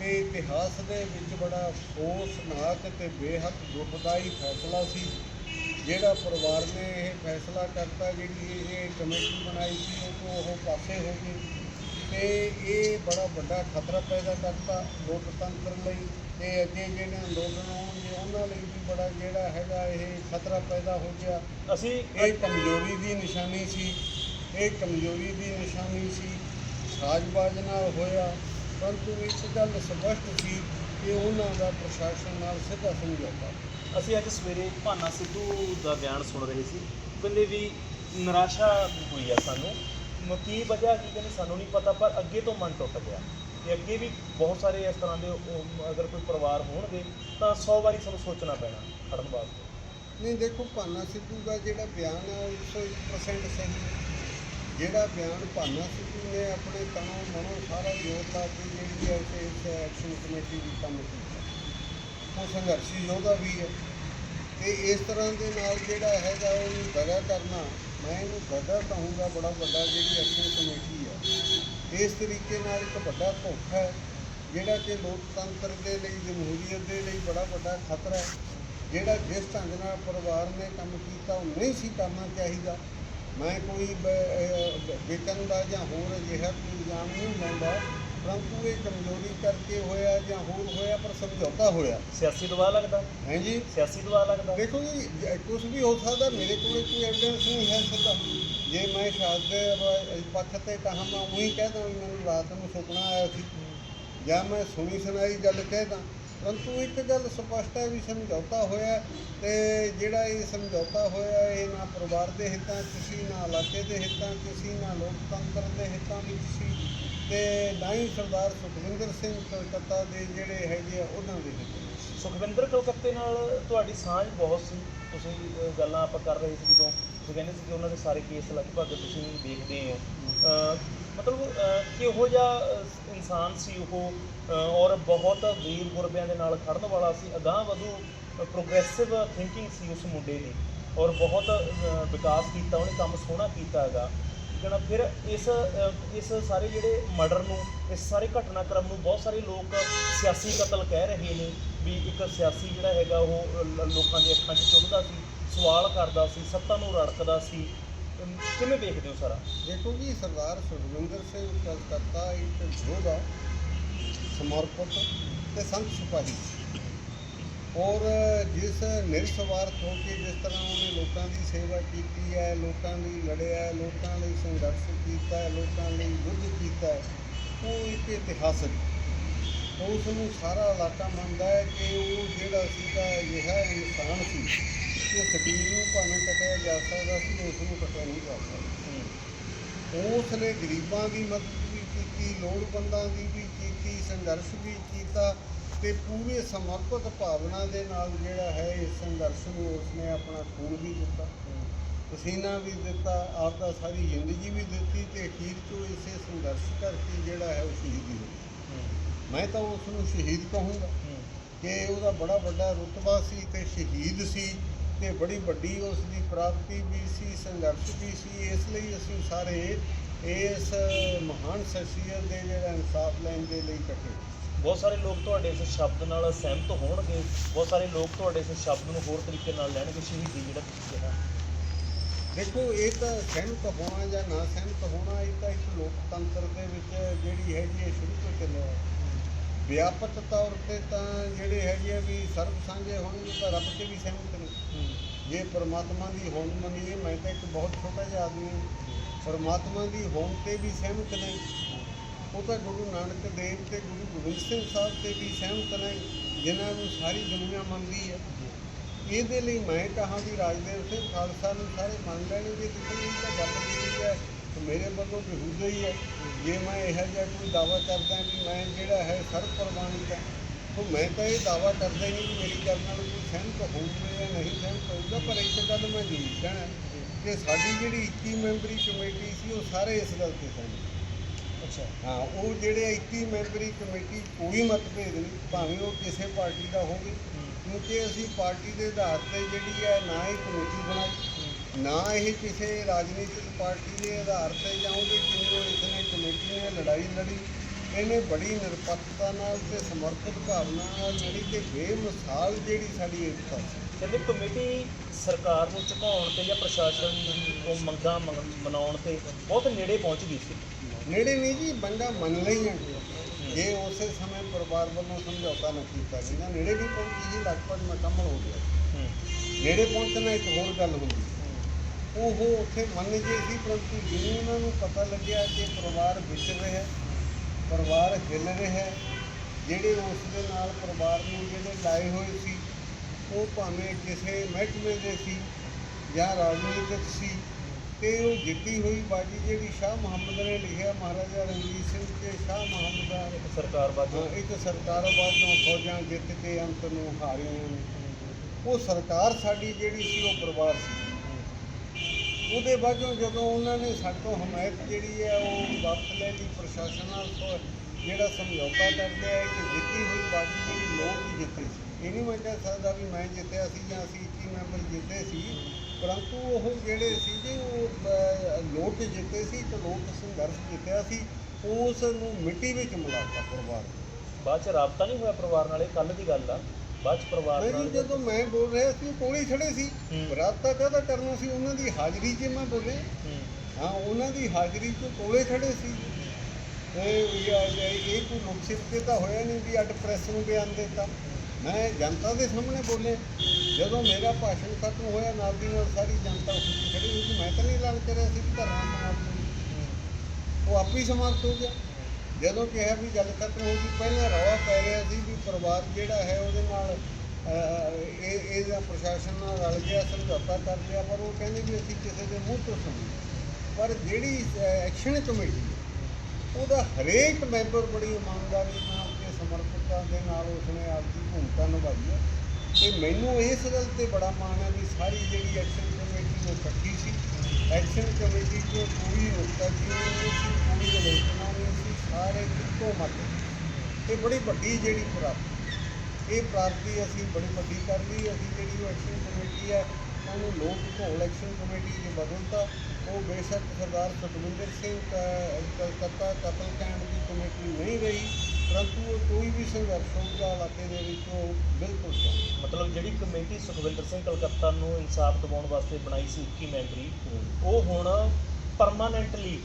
ਤੇ ਇਤਿਹਾਸ ਦੇ ਵਿੱਚ ਬੜਾ ਅਫਸੋਸਨਾਕ ਤੇ ਬੇਹੱਦ ਦੁਖਦਾਈ ਫੈਸਲਾ ਸੀ। ਜਿਹੜਾ ਪਰਿਵਾਰ ਨੇ ਇਹ ਫੈਸਲਾ ਕਰਤਾ, ਜਿਹੜੀ ਇਹ ਕਮੇਟੀ ਬਣਾਈ ਸੀ, ਉਹ ਤੋਂ ਉਹ ਪਾਸੇ ਹੋ ਗਈ। ਤੇ ਇਹ ਬੜਾ ਵੱਡਾ ਖਤਰਾ ਪੈਦਾ ਕਰਤਾ ਲੋਕਤੰਤਰ ਲਈ ਤੇ ਅੱਗੇ ਜਿਹੜੇ ਅੰਦੋਲਨ ਹੋਣਗੇ ਉਹਨਾਂ ਲਈ ਵੀ ਬੜਾ ਜਿਹੜਾ ਹੈਗਾ ਇਹ ਖਤਰਾ ਪੈਦਾ ਹੋ ਗਿਆ। ਅਸੀਂ ਇਹ ਕਮਜ਼ੋਰੀ ਦੀ ਨਿਸ਼ਾਨੀ ਸੀ ਇਹ ਕਮਜ਼ੋਰੀ ਦੀ ਨਿਸ਼ਾਨੀ ਸੀ ਸਾਜ਼ਬਾਜ਼ ਨਾਲ ਹੋਇਆ ਪਰੰਤੂ ਇੱਕ ਗੱਲ ਸਪਸ਼ਟ ਸੀ ਕਿ ਉਹਨਾਂ ਦਾ ਪ੍ਰਸ਼ਾਸਨ ਨਾਲ ਸਿੱਧਾ ਸਮਝੌਤਾ। ਅਸੀਂ ਅੱਜ ਸਵੇਰੇ ਭਾਨਾ ਸਿੱਧੂ ਦਾ ਬਿਆਨ ਸੁਣ ਰਹੇ ਸੀ। ਕਹਿੰਦੇ ਵੀ ਨਿਰਾਸ਼ਾ ਹੋਈ ਆ ਸਾਨੂੰ। ਮ- ਕੀ ਵਜ੍ਹਾ ਕੀ ਕਹਿੰਦੇ ਸਾਨੂੰ ਨਹੀਂ ਪਤਾ ਪਰ ਅੱਗੇ ਤੋਂ ਮਨ ਟੁੱਟ ਗਿਆ। ਤੇ ਅੱਗੇ ਵੀ ਬਹੁਤ ਸਾਰੇ ਇਸ ਤਰ੍ਹਾਂ ਦੇ ਉਹ, ਅਗਰ ਕੋਈ ਪਰਿਵਾਰ ਹੋਣਗੇ ਤਾਂ 100 ਵਾਰੀ ਸਾਨੂੰ ਸੋਚਣਾ ਪੈਣਾ ਖੜਨ ਵਾਸਤੇ। ਨਹੀਂ ਦੇਖੋ ਭਾਨਾ ਸਿੱਧੂ ਦਾ ਜਿਹੜਾ ਬਿਆਨ ਹੈ ਉਹ 101% ਸਹੀ ਹੈ। ਜਿਹੜਾ ਬਿਆਨ ਭਾਨਾ ਸਿੱਧੂ ਨੇ ਆਪਣੇ ਤਨੋਂ ਮਨੋਂ ਸਾਰਾ ਜੋਰ ਲਾ ਕੇ ਜਿਹੜੀ ਹੈ ਕਿ ਇਸ ਐਕਸ਼ਨ ਕਮੇਟੀ ਦੀ ਕੰਮ ਕੀਤਾ। ਉਹ ਸੰਘਰਸ਼ੀ ਯੋਧਾ ਵੀ ਹੈ। ਤੇ ਇਸ ਤਰ੍ਹਾਂ ਦੇ ਨਾਲ ਜਿਹੜਾ ਹੈਗਾ ਉਹਨੂੰ ਦਗਾ ਕਰਨਾ ਮੈਂ ਇਹਨੂੰ ਦਗਾ ਕਹੂੰਗਾ, ਬੜਾ ਵੱਡਾ ਜਿਹੜੀ ਐਕਸ਼ਨ ਕਮੇਟੀ ਹੈ ਇਸ ਤਰੀਕੇ ਨਾਲ ਇੱਕ ਵੱਡਾ ਧੋਖਾ ਹੈ, ਜਿਹੜਾ ਕਿ ਲੋਕਤੰਤਰ ਦੇ ਲਈ, ਜਮਹੂਰੀਅਤ ਦੇ ਲਈ ਬੜਾ ਵੱਡਾ ਖਤਰਾ ਹੈ। ਜਿਹੜਾ ਜਿਸ ਢੰਗ ਨਾਲ ਪਰਿਵਾਰ ਨੇ ਕੰਮ ਕੀਤਾ, ਉਹ ਨਹੀਂ ਸੀ ਕਰਨਾ ਚਾਹੀਦਾ। ਮੈਂ ਕੋਈ ਬ- ਵੇਤਨ ਦਾ ਜਾਂ ਹੋਰ ਅਜਿਹਾ ਕੋਈ ਇਲਜ਼ਾਮ ਨਹੀਂ ਲਾਉਂਦਾ, ਪਰੰਤੂ ਇਹ ਕਮਜ਼ੋਰੀ ਕਰਕੇ ਹੋਇਆ ਜਾਂ ਹੋਰ ਹੋਇਆ ਸਮਝੌਤਾ ਹੋਇਆ। ਸਿਆਸੀ ਦਬਾਅ ਲੱਗਦਾ? ਹੈ ਜੀ? ਸਿਆਸੀ ਦਬਾਅ ਲੱਗਦਾ? ਦੇਖੋ ਜੀ ਕੁਝ ਵੀ ਹੋ ਸਕਦਾ ਮੇਰੇ ਕੋਲ ਕੋਈ ਐਵੀਡੈਂਸ ਨਹੀਂ ਹੈ ਸਿੱਧਾ ਜੇ ਮੈਂ ਸ਼ਾਇਦ ਦੇ ਪੱਖ ਤੇ ਕਹਾਂ ਮੈਂ ਉਹੀ ਕਹਿਦਾ ਮੈਨੂੰ ਰਾਤ ਨੂੰ ਸੁਪਨਾ ਆਇਆ ਸੀ। ਜਾਂ ਮੈਂ ਸੁਣੀ ਸੁਣਾਈ ਗੱਲ ਕਹਿਦਾ ਪਰੰਤੂ ਇੱਕ ਗੱਲ ਸਪਸ਼ਟ ਹੈ ਵੀ ਸਮਝੌਤਾ ਹੋਇਆ ਤੇ ਜਿਹੜਾ ਇਹ ਸਮਝੌਤਾ ਹੋਇਆ ਇਹ ਨਾ ਪਰਿਵਾਰ ਦੇ ਹਿੱਤਾਂ 'ਚ ਸੀ ਨਾ ਇਲਾਕੇ ਦੇ ਹਿੱਤਾਂ 'ਚ ਸੀ ਨਾ ਲੋਕਤੰਤਰ ਦੇ ਹਿੱਤਾਂ ਵਿੱਚ ਸੀ। ਤੇ ਨਾ ਹੀ ਸਰਦਾਰ ਸੁਖਵਿੰਦਰ ਸਿੰਘ ਕਲਕੱਤਾ ਦੇ ਜਿਹੜੇ ਹੈਗੇ ਆ ਉਹਨਾਂ ਦੇ ਵਿੱਚ ਸੁਖਵਿੰਦਰ ਕਲਕੱਤੇ ਨਾਲ ਤੁਹਾਡੀ ਸਾਂਝ ਬਹੁਤ ਸੀ। ਤੁਸੀਂ ਅ, ਗੱਲਾਂ ਆਪਾਂ ਕਰ ਰਹੇ ਸੀ ਜਦੋਂ ਤੁਸੀਂ ਕਹਿੰਦੇ ਸੀ ਕਿ ਉਹਨਾਂ ਦੇ ਸਾਰੇ ਕੇਸ ਲਗਭਗ ਤੁਸੀਂ ਦੇਖਦੇ ਹੋ। ਅ, ਮਤਲਬ ਅ, ਕਿਹੋ ਜਿਹਾ ਅ, ਇਨਸਾਨ ਸੀ ਉਹ? ਅ, ਔਰ ਬਹੁਤ ਵੀਰ ਗੁਰਬਿਆਂ ਦੇ ਨਾਲ ਖੜਨ ਵਾਲਾ ਸੀ। ਅਗਾਂਹ ਵਧੂ ਪ੍ਰੋਗਰੈਸਿਵ ਥਿੰਕਿੰਗ ਸੀ ਉਸ ਮੁੰਡੇ ਦੀ ਔਰ ਬਹੁਤ ਅ, ਵਿਕਾਸ ਕੀਤਾ ਉਹਨੇ ਕੰਮ ਸੋਹਣਾ ਕੀਤਾ ਹੈਗਾ। ਜਣਾ। ਫਿਰ ਇਸ ਇਸ ਸਾਰੇ ਜਿਹੜੇ ਮਰਡਰ ਨੂੰ, ਇਸ ਸਾਰੇ ਘਟਨਾਕ੍ਰਮ ਨੂੰ ਬਹੁਤ ਸਾਰੇ ਲੋਕ ਸਿਆਸੀ ਕਤਲ ਕਹਿ ਰਹੇ ਨੇ ਵੀ ਇੱਕ ਸਿਆਸੀ ਜਿਹੜਾ ਹੈਗਾ ਉਹ ਲੋਕਾਂ ਦੇ ਅੱਖਾਂ 'ਚ ਚੁੱਭਦਾ ਸੀ, ਸਵਾਲ ਕਰਦਾ ਸੀ, ਸੱਤਾ ਨੂੰ ਰੜਕਦਾ ਸੀ। ਕਿਵੇਂ ਦੇਖਦੇ ਹੋ ਸਾਰਾ? ਦੇਖੋ ਜੀ, ਸਰਦਾਰ ਸੁਖਵਿੰਦਰ ਸਿੰਘ ਕਲਕੱਤਾ ਇੱਕ ਯੋਧਾ ਸਮਰਪਿਤ ਤੇ ਸੰਤ ਸਿਪਾਹੀ। ਔਰ ਜਿਸ ਨਿਰਸਵਾਰਥ ਹੋ ਕੇ ਜਿਸ ਤਰ੍ਹਾਂ ਉਹਨੇ ਲੋਕਾਂ ਦੀ ਸੇਵਾ ਕੀਤੀ ਹੈ, ਲੋਕਾਂ ਲਈ ਲੜਿਆ ਲੋਕਾਂ ਲਈ ਸੰਘਰਸ਼ ਕੀਤਾ ਹੈ, ਲੋਕਾਂ ਲਈ ਯੁੱਧ ਕੀਤਾ ਹੈ, ਉਹ ਇੱਕ ਇਤਿਹਾਸਕ ਉਸ ਨੂੰ ਸਾਰਾ ਇਲਾਕਾ ਮੰਨਦਾ ਹੈ ਕਿ ਉਹ ਜਿਹੜਾ ਸੀਗਾ ਅਜਿਹਾ ਇਨਸਾਨ ਸੀ, ਉਹ ਸਟੀਲ ਨੂੰ ਭਾਵੇਂ ਕੱਟਿਆ ਜਾ ਸਕਦਾ ਸੀ, ਉਸ ਨੂੰ ਕੱਟਿਆ ਨਹੀਂ ਜਾ ਸਕਦਾ ਉਸ ਨੇ ਗਰੀਬਾਂ ਦੀ ਮਦਦ ਵੀ ਕੀਤੀ, ਲੋੜਵੰਦਾਂ ਦੀ ਵੀ ਕੀਤੀ, ਸੰਘਰਸ਼ ਵੀ ਕੀਤਾ ਤੇ ਪੂਰੇ ਸਮਰਪਿਤ ਭਾਵਨਾ ਦੇ ਨਾਲ ਜਿਹੜਾ ਹੈ ਇਸ ਸੰਘਰਸ਼ ਨੂੰ ਉਸਨੇ ਆਪਣਾ ਖੂਨ ਵੀ ਦਿੱਤਾ, ਪਸੀਨਾ ਵੀ ਦਿੱਤਾ, ਆਪਦਾ ਸਾਰੀ ਜ਼ਿੰਦਗੀ ਵੀ ਦਿੱਤੀ ਤੇ ਅਖੀਰ 'ਚੋਂ ਇਸੇ ਸੰਘਰਸ਼ ਕਰਕੇ ਜਿਹੜਾ ਹੈ ਉਹ ਸ਼ਹੀਦੀ ਹੋਈ ਮੈਂ ਤਾਂ ਉਸ ਨੂੰ ਸ਼ਹੀਦ ਕਹੂੰਗਾ ਕਿ ਉਹਦਾ ਬੜਾ ਵੱਡਾ ਰੁਤਬਾ ਸੀ ਤੇ ਸ਼ਹੀਦ ਸੀ ਤੇ ਬੜੀ ਵੱਡੀ ਉਸ ਦੀ ਪ੍ਰਾਪਤੀ ਵੀ ਸੀ, ਸੰਘਰਸ਼ ਵੀ ਸੀ। ਇਸ ਲਈ ਅਸੀਂ ਸਾਰੇ ਇਸ ਮਹਾਨ ਸ਼ਖਸੀਅਤ ਦੇ ਜਿਹੜਾ ਇਨਸਾਫ ਲੈਣ ਦੇ ਲਈ ਇਕੱਠੇ। ਬਹੁਤ ਸਾਰੇ ਲੋਕ ਤੁਹਾਡੇ ਇਸ ਸ਼ਬਦ ਨਾਲ ਸਹਿਮਤ ਹੋਣਗੇ। ਬਹੁਤ ਸਾਰੇ ਲੋਕ ਤੁਹਾਡੇ ਇਸ ਸ਼ਬਦ ਨੂੰ ਹੋਰ ਤਰੀਕੇ ਨਾਲ ਲੈਣਗੇ। ਸ਼ਹੀਦੀ ਜਿਹੜਾ ਤੁਸੀਂ ਕਿਹਾ ਦੇਖੋ, ਇਹ ਤਾਂ ਸਹਿਮਤ ਹੋਣਾ ਜਾਂ ਨਾ ਸਹਿਮਤ ਹੋਣਾ, ਇਹ ਤਾਂ ਇੱਕ ਲੋਕਤੰਤਰ ਦੇ ਵਿੱਚ ਜਿਹੜੀ ਹੈਗੀ ਹੈ, ਸ਼ੁਰੂ ਤੋਂ ਚੱਲਿਆ ਵਿਆਪਕ ਤੌਰ ਤੇ ਤਾਂ ਜਿਹੜੇ ਹੈਗੇ ਆ ਵੀ ਸਰਬ ਸਾਂਝੇ ਹੋਣਗੇ, ਤਾਂ ਰੱਬ ਤੇ ਵੀ ਸਹਿਮਤ ਨੇ। ਜੇ ਪਰਮਾਤਮਾ ਦੀ ਹੋਣ ਮੰਨੀਏ, ਮੈਂ ਤਾਂ ਇੱਕ ਬਹੁਤ ਛੋਟਾ ਜਿਹਾ ਆਦਮੀ ਹਾਂ। ਪਰਮਾਤਮਾ ਦੀ ਹੋਣ ਤੇ ਵੀ ਸਹਿਮਤ ਨੇ। ਉਹ ਤਾਂ ਗੁਰੂ ਨਾਨਕ ਦੇਵ ਤੇ ਗੁਰੂ ਗੋਬਿੰਦ ਸਿੰਘ ਸਾਹਿਬ ਤੇ ਵੀ ਸਹਿਮਤ ਨੇ ਜਿਨ੍ਹਾਂ ਨੂੰ ਸਾਰੀ ਦੁਨੀਆ ਮੰਨਦੀ ਹੈ। ਇਹਦੇ ਲਈ ਮੈਂ ਕਹਾਂ ਵੀ ਰਾਜਦੇਵ ਸਿੰਘ ਖਾਲਸਾ ਨੂੰ ਸਾਰੇ ਮੰਨ ਲੈਣਗੇ ਕਿ ਇਹ ਤਾਂ ਗੱਲ ਜਿਹੜੀ ਹੈ ਮੇਰੇ ਵੱਲੋਂ ਬੇਹੂਦਾ ਹੀ ਹੈ। ਜੇ ਮੈਂ ਇਹੋ ਜਿਹਾ ਕੋਈ ਦਾਵਾ ਕਰਦਾ ਕਿ ਮੈਂ ਜਿਹੜਾ ਹੈ ਸਰਬ ਪ੍ਰਵਾਨਿਤ ਹੈ, ਤਾਂ ਮੈਂ ਤਾਂ ਇਹ ਦਾਵਾ ਕਰਦਾ ਹੀ ਨਹੀਂ ਕਿ ਮੇਰੀ ਗੱਲ ਨਾਲ ਕੋਈ ਸਹਿਮਤ ਹੋਊਗਾ ਜਾਂ ਨਹੀਂ ਸਹਿਮਤ ਹੋਊਗਾ, ਪਰ ਇੱਕ ਗੱਲ ਮੈਂ ਜ਼ਰੂਰ ਕਹਿਣਾ ਕਿ ਸਾਡੀ ਜਿਹੜੀ 21 ਮੈਂਬਰੀ ਕਮੇਟੀ ਸੀ, ਉਹ ਸਾਰੇ ਇਸ ਗੱਲ ਤੇ ਸਹਿਮਤ ਅੱਛਾ। ਹਾਂ ਉਹ ਜਿਹੜੇ 21 ਮੈਂਬਰੀ ਕਮੇਟੀ ਕੋਈ ਮਤਭੇਦ ਨਹੀਂ ਭਾਵੇਂ ਉਹ ਕਿਸੇ ਪਾਰਟੀ ਦਾ ਹੋਵੇ। ਕਿਉਂਕਿ ਅਸੀਂ ਪਾਰਟੀ ਦੇ ਆਧਾਰ ਤੇ ਜਿਹੜੀ ਹੈ ਨਾ ਹੀ ਕਮੇਟੀ ਬਣਾਈ ਨਾ ਇਹ ਕਿਸੇ ਰਾਜਨੀਤਿਕ ਪਾਰਟੀ ਦੇ ਆਧਾਰ ਤੇ ਜਾਂ ਉਹਦੇ ਕਿੰਨੋਂ ਇਸਨੇ ਕਮੇਟੀ ਨੇ ਲੜਾਈ ਲੜੀ। ਇਹਨੇ ਬੜੀ ਨਿਰਪੱਖਤਾ ਨਾਲ ਤੇ ਸਮਰਪਿਤ ਭਾਵਨਾ ਨਾਲ ਜਿਹੜੀ ਕਿ ਬੇਮਿਸਾਲ ਜਿਹੜੀ ਸਾਡੀ ਏਕਤਾ ਕਹਿੰਦੇ ਕਮੇਟੀ ਸਰਕਾਰ ਨੂੰ ਝੁਕਾਉਣ ਤੇ ਜਾਂ ਪ੍ਰਸ਼ਾਸਨ ਨੂੰ ਮੰਗਾਂ ਮੰਗ- ਮਨਾਉਣ ਤੇ ਬਹੁਤ ਨੇੜੇ ਪਹੁੰਚ ਗਈ ਸੀ। ਨੇੜੇ ਨਹੀਂ ਜੀ ਬੰਦਾ ਮੰਨ ਲਈਆਂ ਜੇ ਉਸੇ ਸਮੇਂ ਪਰਿਵਾਰ ਵੱਲੋਂ ਸਮਝੌਤਾ ਨਾ ਕੀਤਾ ਗਿਆ ਨੇੜੇ ਨਹੀਂ ਪਹੁੰਚੀ ਜੀ ਲਗਭਗ ਮੁਕੰਮਲ ਹੋ ਗਿਆ। ਨੇੜੇ ਪਹੁੰਚਣਾ ਇੱਕ ਹੋਰ ਗੱਲ ਹੁੰਦੀ ਉਹ ਉੱਥੇ ਮੰਨ ਗਏ ਸੀ ਪਰੰਤੂ ਜਿਵੇਂ ਉਹਨਾਂ ਨੂੰ ਪਤਾ ਲੱਗਿਆ ਕਿ ਪਰਿਵਾਰ ਵਿਚਰ ਰਿਹਾ ਪਰਿਵਾਰ ਹਿੱਲ ਰਿਹਾ ਜਿਹੜੇ ਉਸ ਦੇ ਨਾਲ ਪਰਿਵਾਰ ਨੂੰ ਜਿਹੜੇ ਲਾਏ ਹੋਏ ਸੀ ਉਹ ਭਾਵੇਂ ਕਿਸੇ ਮਹਿਕਮੇ ਦੇ ਸੀ ਜਾਂ ਰਾਜਨੀਤਿਕ ਸੀ ਤੇ ਉਹ ਜਿੱਤੀ ਹੋਈ ਬਾਜੀ ਜਿਹੜੀ ਸ਼ਾਹ ਮੁਹੰਮਦ ਨੇ ਲਿਖਿਆ ਮਹਾਰਾਜਾ ਰਣਜੀਤ ਸਿੰਘ ਤੇ ਸ਼ਾਹ ਮੁਹੰਮਦ ਦਾ ਇੱਕ ਸਰਕਾਰ ਬਾਜੂ ਹਾਂ, ਇੱਕ ਸਰਕਾਰ ਬਾਝੋਂ ਫੌਜਾਂ ਜਿੱਤ ਕੇ ਅੰਤ ਨੂੰ ਹਾਰੀਆਂ। ਉਹ ਸਰਕਾਰ ਸਾਡੀ ਜਿਹੜੀ ਸੀ ਉਹ ਪਰਿਵਾਰ ਸੀ। ਉਹਦੇ ਬਾਝੋਂ ਜਦੋਂ ਉਹਨਾਂ ਨੇ ਸਾਡੇ ਤੋਂ ਹਮਾਇਤ ਜਿਹੜੀ ਹੈ ਉਹ ਵਾਪਸ ਲੈ ਲਈ ਪ੍ਰਸ਼ਾਸਨ ਨਾਲ ਸੋ ਜਿਹੜਾ ਸਮਝੌਤਾ ਕਰਦੇ ਆ ਕਿ ਜਿੱਤੀ ਹੋਈ ਬਾਜੀ ਜਿਹੜੀ ਲੋਕ ਹੀ ਜਿੱਤੇ ਸੀ। ਇਹ ਨਹੀਂ ਮੈਂ ਕਹਿ ਸਕਦਾ ਵੀ ਮੈਂ ਜਿੱਤਿਆ ਸੀ ਜਾਂ ਅਸੀਂ 21 ਮੈਂਬਰ ਜਿੱਤੇ ਸੀ। ਪਰੰਤੂ ਉਹ ਜਿਹੜੇ ਸੀ ਜੀ ਉਹ ਲੋਕ ਜਿੱਤੇ ਸੀ ਤੇ ਲੋਕ ਸੰਘਰਸ਼ ਜਿੱਤਿਆ ਸੀ ਉਸ ਨੂੰ ਮਿੱਟੀ ਵਿੱਚ ਮਿਲਾਤਾ ਪਰਿਵਾਰ। ਬਾਅਦ ਚ ਰਾਬਤਾ ਨਹੀਂ ਹੋਇਆ ਪਰਿਵਾਰ ਨਾਲ ਇਹ ਕੱਲ ਦੀ ਗੱਲ ਆ ਬਾਅਦ ਚ ਪਰਿਵਾਰ ਨਹੀਂ ਨਾਲ ਜੀ ਜਦੋਂ ਮੈਂ ਬੋਲ ਰਿਹਾ ਸੀ ਉਹ ਕੋਲੇ ਖੜੇ ਸੀ। ਰਾਬਤਾ ਕਾਹਦਾ ਕਰਨਾ ਸੀ ਉਹਨਾਂ ਦੀ ਹਾਜ਼ਰੀ 'ਚ ਮੈਂ ਬੋਲੇ ਹੂੰ। ਉਹਨਾਂ ਦੀ ਹਾਜ਼ਰੀ 'ਚ ਕੋਲੇ ਖੜੇ ਸੀ ਇਹ ਇਹ- ਇਹ ਕੋਈ ਨੁਕਸਿਤ ਤੇ ਤਾਂ ਹੋਇਆ ਨਹੀਂ ਵੀ ਅੱਡ ਪ੍ਰੈਸ ਨੂੰ ਬਿਆਨ ਦਿੱਤਾ ਮੈਂ ਜਨਤਾ ਦੇ ਸਾਹਮਣੇ ਬੋਲਿਆ ਜਦੋਂ ਮੇਰਾ ਭਾਸ਼ਣ ਖਤਮ ਹੋਇਆ, ਨਾਲ ਦੀ ਨਾਲ ਸਾਰੀ ਜਨਤਾ ਉੱਠ ਕੇ ਖੜੀ ਹੋਈ ਸੀ। ਮੈਂ ਤਾਂ ਨਹੀਂ ਐਲਾਨ ਕਰਿਆ ਸੀ ਕਿ ਧਰਨਾ ਸਮਾਪਤ ਹੋ ਗਿਆ। ਉਹ ਆਪੇ ਹੀ ਸਮਾਪਤ ਹੋ ਗਿਆ। ਜਦੋਂ ਕਿਹਾ ਵੀ ਗੱਲ ਖਤਮ ਹੋ ਗਈ, ਪਹਿਲਾਂ ਰੌਲਾ ਪੈ ਰਿਹਾ ਸੀ ਵੀ ਪਰਿਵਾਰ ਜਿਹੜਾ ਹੈ, ਉਹਦੇ ਨਾਲ ਇਹ, ਇਹਦਾ ਪ੍ਰਸ਼ਾਸਨ ਨਾਲ ਰਲ ਗਿਆ, ਸਮਝੌਤਾ ਕਰ ਲਿਆ, ਪਰ ਉਹ ਕਹਿੰਦੇ ਵੀ ਅਸੀਂ ਕਿਸੇ ਦੇ ਮੂੰਹ ਤੋਂ ਸੁਣੀ ਪਰ ਜਿਹੜੀ ਐਕਸ਼ਨ ਕਮੇਟੀ, ਉਹਦਾ ਹਰੇਕ ਮੈਂਬਰ ਬੜੀ ਇਮਾਨਦਾਰੀ ਨਾਲ ਤੇ ਦੇ ਨਾਲ ਉਸਨੇ ਆਪਦੀ ਭੂਮਿਕਾ ਨਿਭਾਈ ਹੈ। ਤੇ ਮੈਨੂੰ ਇਸ ਗੱਲ ਤੇ ਬੜਾ ਮਾਣ ਹੈ ਵੀ ਸਾਰੀ ਜਿਹੜੀ ਐਕਸ਼ਨ ਕਮੇਟੀ ਉਹ ਇਕੱਠੀ ਸੀ। ਐਕਸ਼ਨ ਕਮੇਟੀ ਤੋਂ ਕੋਈ ਨੁਕਤਾਚੀਨੀ ਨਹੀਂ ਸੀ, ਕੋਈ ਆਲੋਚਨਾ ਨਹੀਂ ਸੀ, ਸਾਰੇ ਇੱਕੋ ਮਤ ਇਹ ਬੜੀ ਵੱਡੀ ਜਿਹੜੀ ਪ੍ਰਾਪਤੀ ਇਹ ਪ੍ਰਾਪਤੀ ਅਸੀਂ ਬੜੀ ਵੱਡੀ ਕਰ ਲਈ। ਅਸੀਂ ਜਿਹੜੀ ਉਹ ਐਕਸ਼ਨ ਕਮੇਟੀ ਹੈ, ਉਹਨੂੰ ਲੋਕ ਢੋਲ ਐਕਸ਼ਨ ਕਮੇਟੀ 'ਚ ਬਦਲਤਾ, ਉਹ ਬੇਸ਼ੱਕ ਸਰਦਾਰ ਸੁਖਵਿੰਦਰ ਸਿੰਘ ਕ- ਕਤਲ ਕਤਲकांड ਦੀ ਕਮੇਟੀ ਨਹੀਂ ਰਹੀ। ਪਰੰਤੂ ਕੋਈ ਵੀ ਸੰਘਰਸ਼ ਹੋਊਗਾ ਇਲਾਕੇ ਦੇ ਵਿੱਚ ਉਹ ਬਿਲਕੁਲ ਜਾਊ। ਮਤਲਬ ਜਿਹੜੀ ਕਮੇਟੀ ਸੁਖਵਿੰਦਰ ਸਿੰਘ ਕਲਕੱਤਾ ਨੂੰ ਇਨਸਾਫ ਦਿਵਾਉਣ ਵਾਸਤੇ ਬਣਾਈ ਸੀ 21 ਮੈਂਬਰੀ ਉਹ ਹੁਣ ਪਰਮਾਨੈਂਟਲੀ।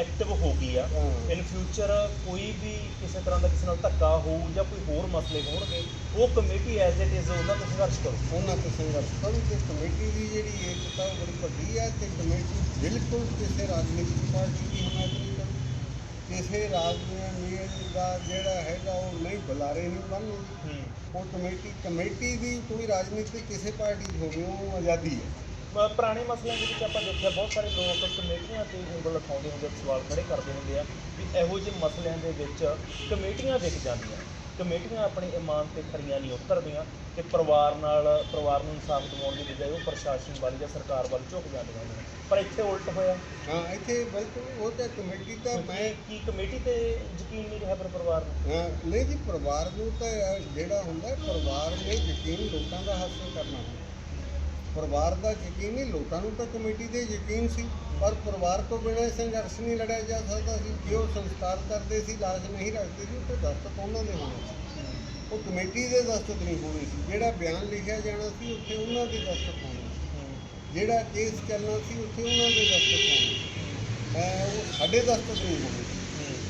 ਐਕਟਿਵ ਹੋ ਗਈ ਆ। ਇਨ ਫਿਊਚਰ ਕੋਈ ਵੀ ਕਿਸੇ ਤਰ੍ਹਾਂ ਦਾ ਕਿਸੇ ਨਾਲ ਧੱਕਾ ਹੋਊ ਜਾਂ ਕੋਈ ਹੋਰ ਮਸਲੇ ਹੋਣਗੇ ਉਹ ਕਮੇਟੀ ਐਜ਼ ਇਟ ਇਜ਼ ਉਹਨਾਂ ਤੋਂ ਸੰਘਰਸ਼ ਕਰੂ ਉਹਨਾਂ ਤੇ ਸੰਘਰਸ਼ ਕਰੂ ਤੇ ਕਮੇਟੀ ਦੀ ਜਿਹੜੀ ਏਕਤਾ ਬੜੀ ਵੱਡੀ ਹੈ ਤੇ ਕਮੇਟੀ ਬਿਲਕੁਲ ਕਿਸੇ ਰਾਜਨੀਤਿਕ ਪਾਰਟੀ ਦੀ ਹਮਾਇਤ ਨਹੀਂ ਕਿਸੇ ਰਾਜਨੀਤੀ ਦਾ ਜਿਹੜਾ ਹੈਗਾ ਉਹ ਨਹੀਂ ਬੁਲਾਰੇ ਨਹੀਂ ਬਣਨਗੇ ਉਹ ਕਮੇਟੀ ਕਮੇਟੀ ਦੀ ਕੋਈ ਰਾਜਨੀਤਿਕ ਕਿਸੇ ਪਾਰਟੀ 'ਚ ਹੋਵੇ ਉਹ ਆਜ਼ਾਦੀ ਹੈ। ਪੁਰਾਣੇ ਮਸਲਿਆਂ ਦੇ ਵਿੱਚ ਆਪਾਂ ਦੇਖਿਆ ਬਹੁਤ ਸਾਰੇ ਲੋਕ ਕਮੇਟੀਆਂ ਤੇ ਉਂਗਲ ਉਠਾਉਂਦੇ ਹੁੰਦੇ ਸਵਾਲ ਖੜੇ ਕਰਦੇ ਹੁੰਦੇ ਆ ਵੀ ਇਹੋ ਜਿਹੇ ਮਸਲਿਆਂ ਦੇ ਵਿੱਚ ਕਮੇਟੀਆਂ ਵਿਕ ਜਾਂਦੀਆਂ। ਕਮੇਟੀਆਂ ਆਪਣੀ ਇਮਾਨ ਤੇ ਖਰੀਆਂ ਨਹੀਂ ਉਤਰਦੀਆਂ ਤੇ ਪਰਿਵਾਰ ਨਾਲ ਪਰਿਵਾਰ ਨੂੰ ਇਨਸਾਫ ਦਿਵਾਉਣ ਦੀ ਬਜਾਏ ਉਹ ਪ੍ਰਸ਼ਾਸਨ ਵੱਲ ਜਾਂ ਸਰਕਾਰ ਵੱਲ ਝੁਕ ਜਾਂਦੀਆਂ ਨੇ। ਪਰ ਇੱਥੇ ਉਲਟ ਹੋਇਆ। ਹਾਂ ਇੱਥੇ ਬਿਲਕੁਲ ਉਹ ਤਾਂ ਕਮੇਟੀ ਤਾਂ ਮੈਂ ਕੀ ਕਮੇਟੀ ਤੇ ਯਕੀਨ ਨਹੀਂ ਰਿਹਾ ਫਿਰ ਪਰਿਵਾਰ ਨੂੰ? ਹਾਂ, ਨਹੀਂ ਜੀ ਪਰਿਵਾਰ ਨੂੰ ਤਾਂ ਜਿਹੜਾ ਹੁੰਦਾ ਪਰਿਵਾਰ ਨੇ ਯਕੀਨ ਲੋਕਾਂ ਦਾ ਹਾਸਲ ਕਰਨਾ। ਹੁੰਦਾ ਪਰਿਵਾਰ ਦਾ ਯਕੀਨ ਨਹੀਂ, ਲੋਕਾਂ ਨੂੰ ਤਾਂ ਕਮੇਟੀ ਦੇ ਯਕੀਨ ਸੀ, ਪਰ ਪਰਿਵਾਰ ਤੋਂ ਬਿਨਾਂ ਇਹ ਸੰਘਰਸ਼ ਨਹੀਂ ਲੜਿਆ ਜਾ ਸਕਦਾ ਸੀ। ਜੇ ਉਹ ਸੰਸਕਾਰ ਕਰਦੇ ਸੀ ਲਾਸ਼ ਨਹੀਂ ਰੱਖਦੇ ਸੀ ਉਹ ਦਸਤਕ ਉਹਨਾਂ ਦੇ ਹੋਣੇ ਸੀ। ਉਹ ਕਮੇਟੀ ਦੇ ਦਸਤਕ ਨਹੀਂ ਹੋਣੇ ਸੀ। ਜਿਹੜਾ ਬਿਆਨ ਲਿਖਿਆ ਜਾਣਾ ਸੀ, ਉੱਥੇ ਉਹਨਾਂ ਦੇ ਦਸਤਕ ਹੋਣੇ ਸੀ। ਜਿਹੜਾ ਕੇਸ ਚੱਲਣਾ ਸੀ, ਉੱਥੇ ਉਹਨਾਂ ਦੇ ਦਸਤਕ ਹੋਣੇ ਸੀ। ਉਹ ਸਾਡੇ ਦਸਤਕ ਨਹੀਂ ਹੋਣੇ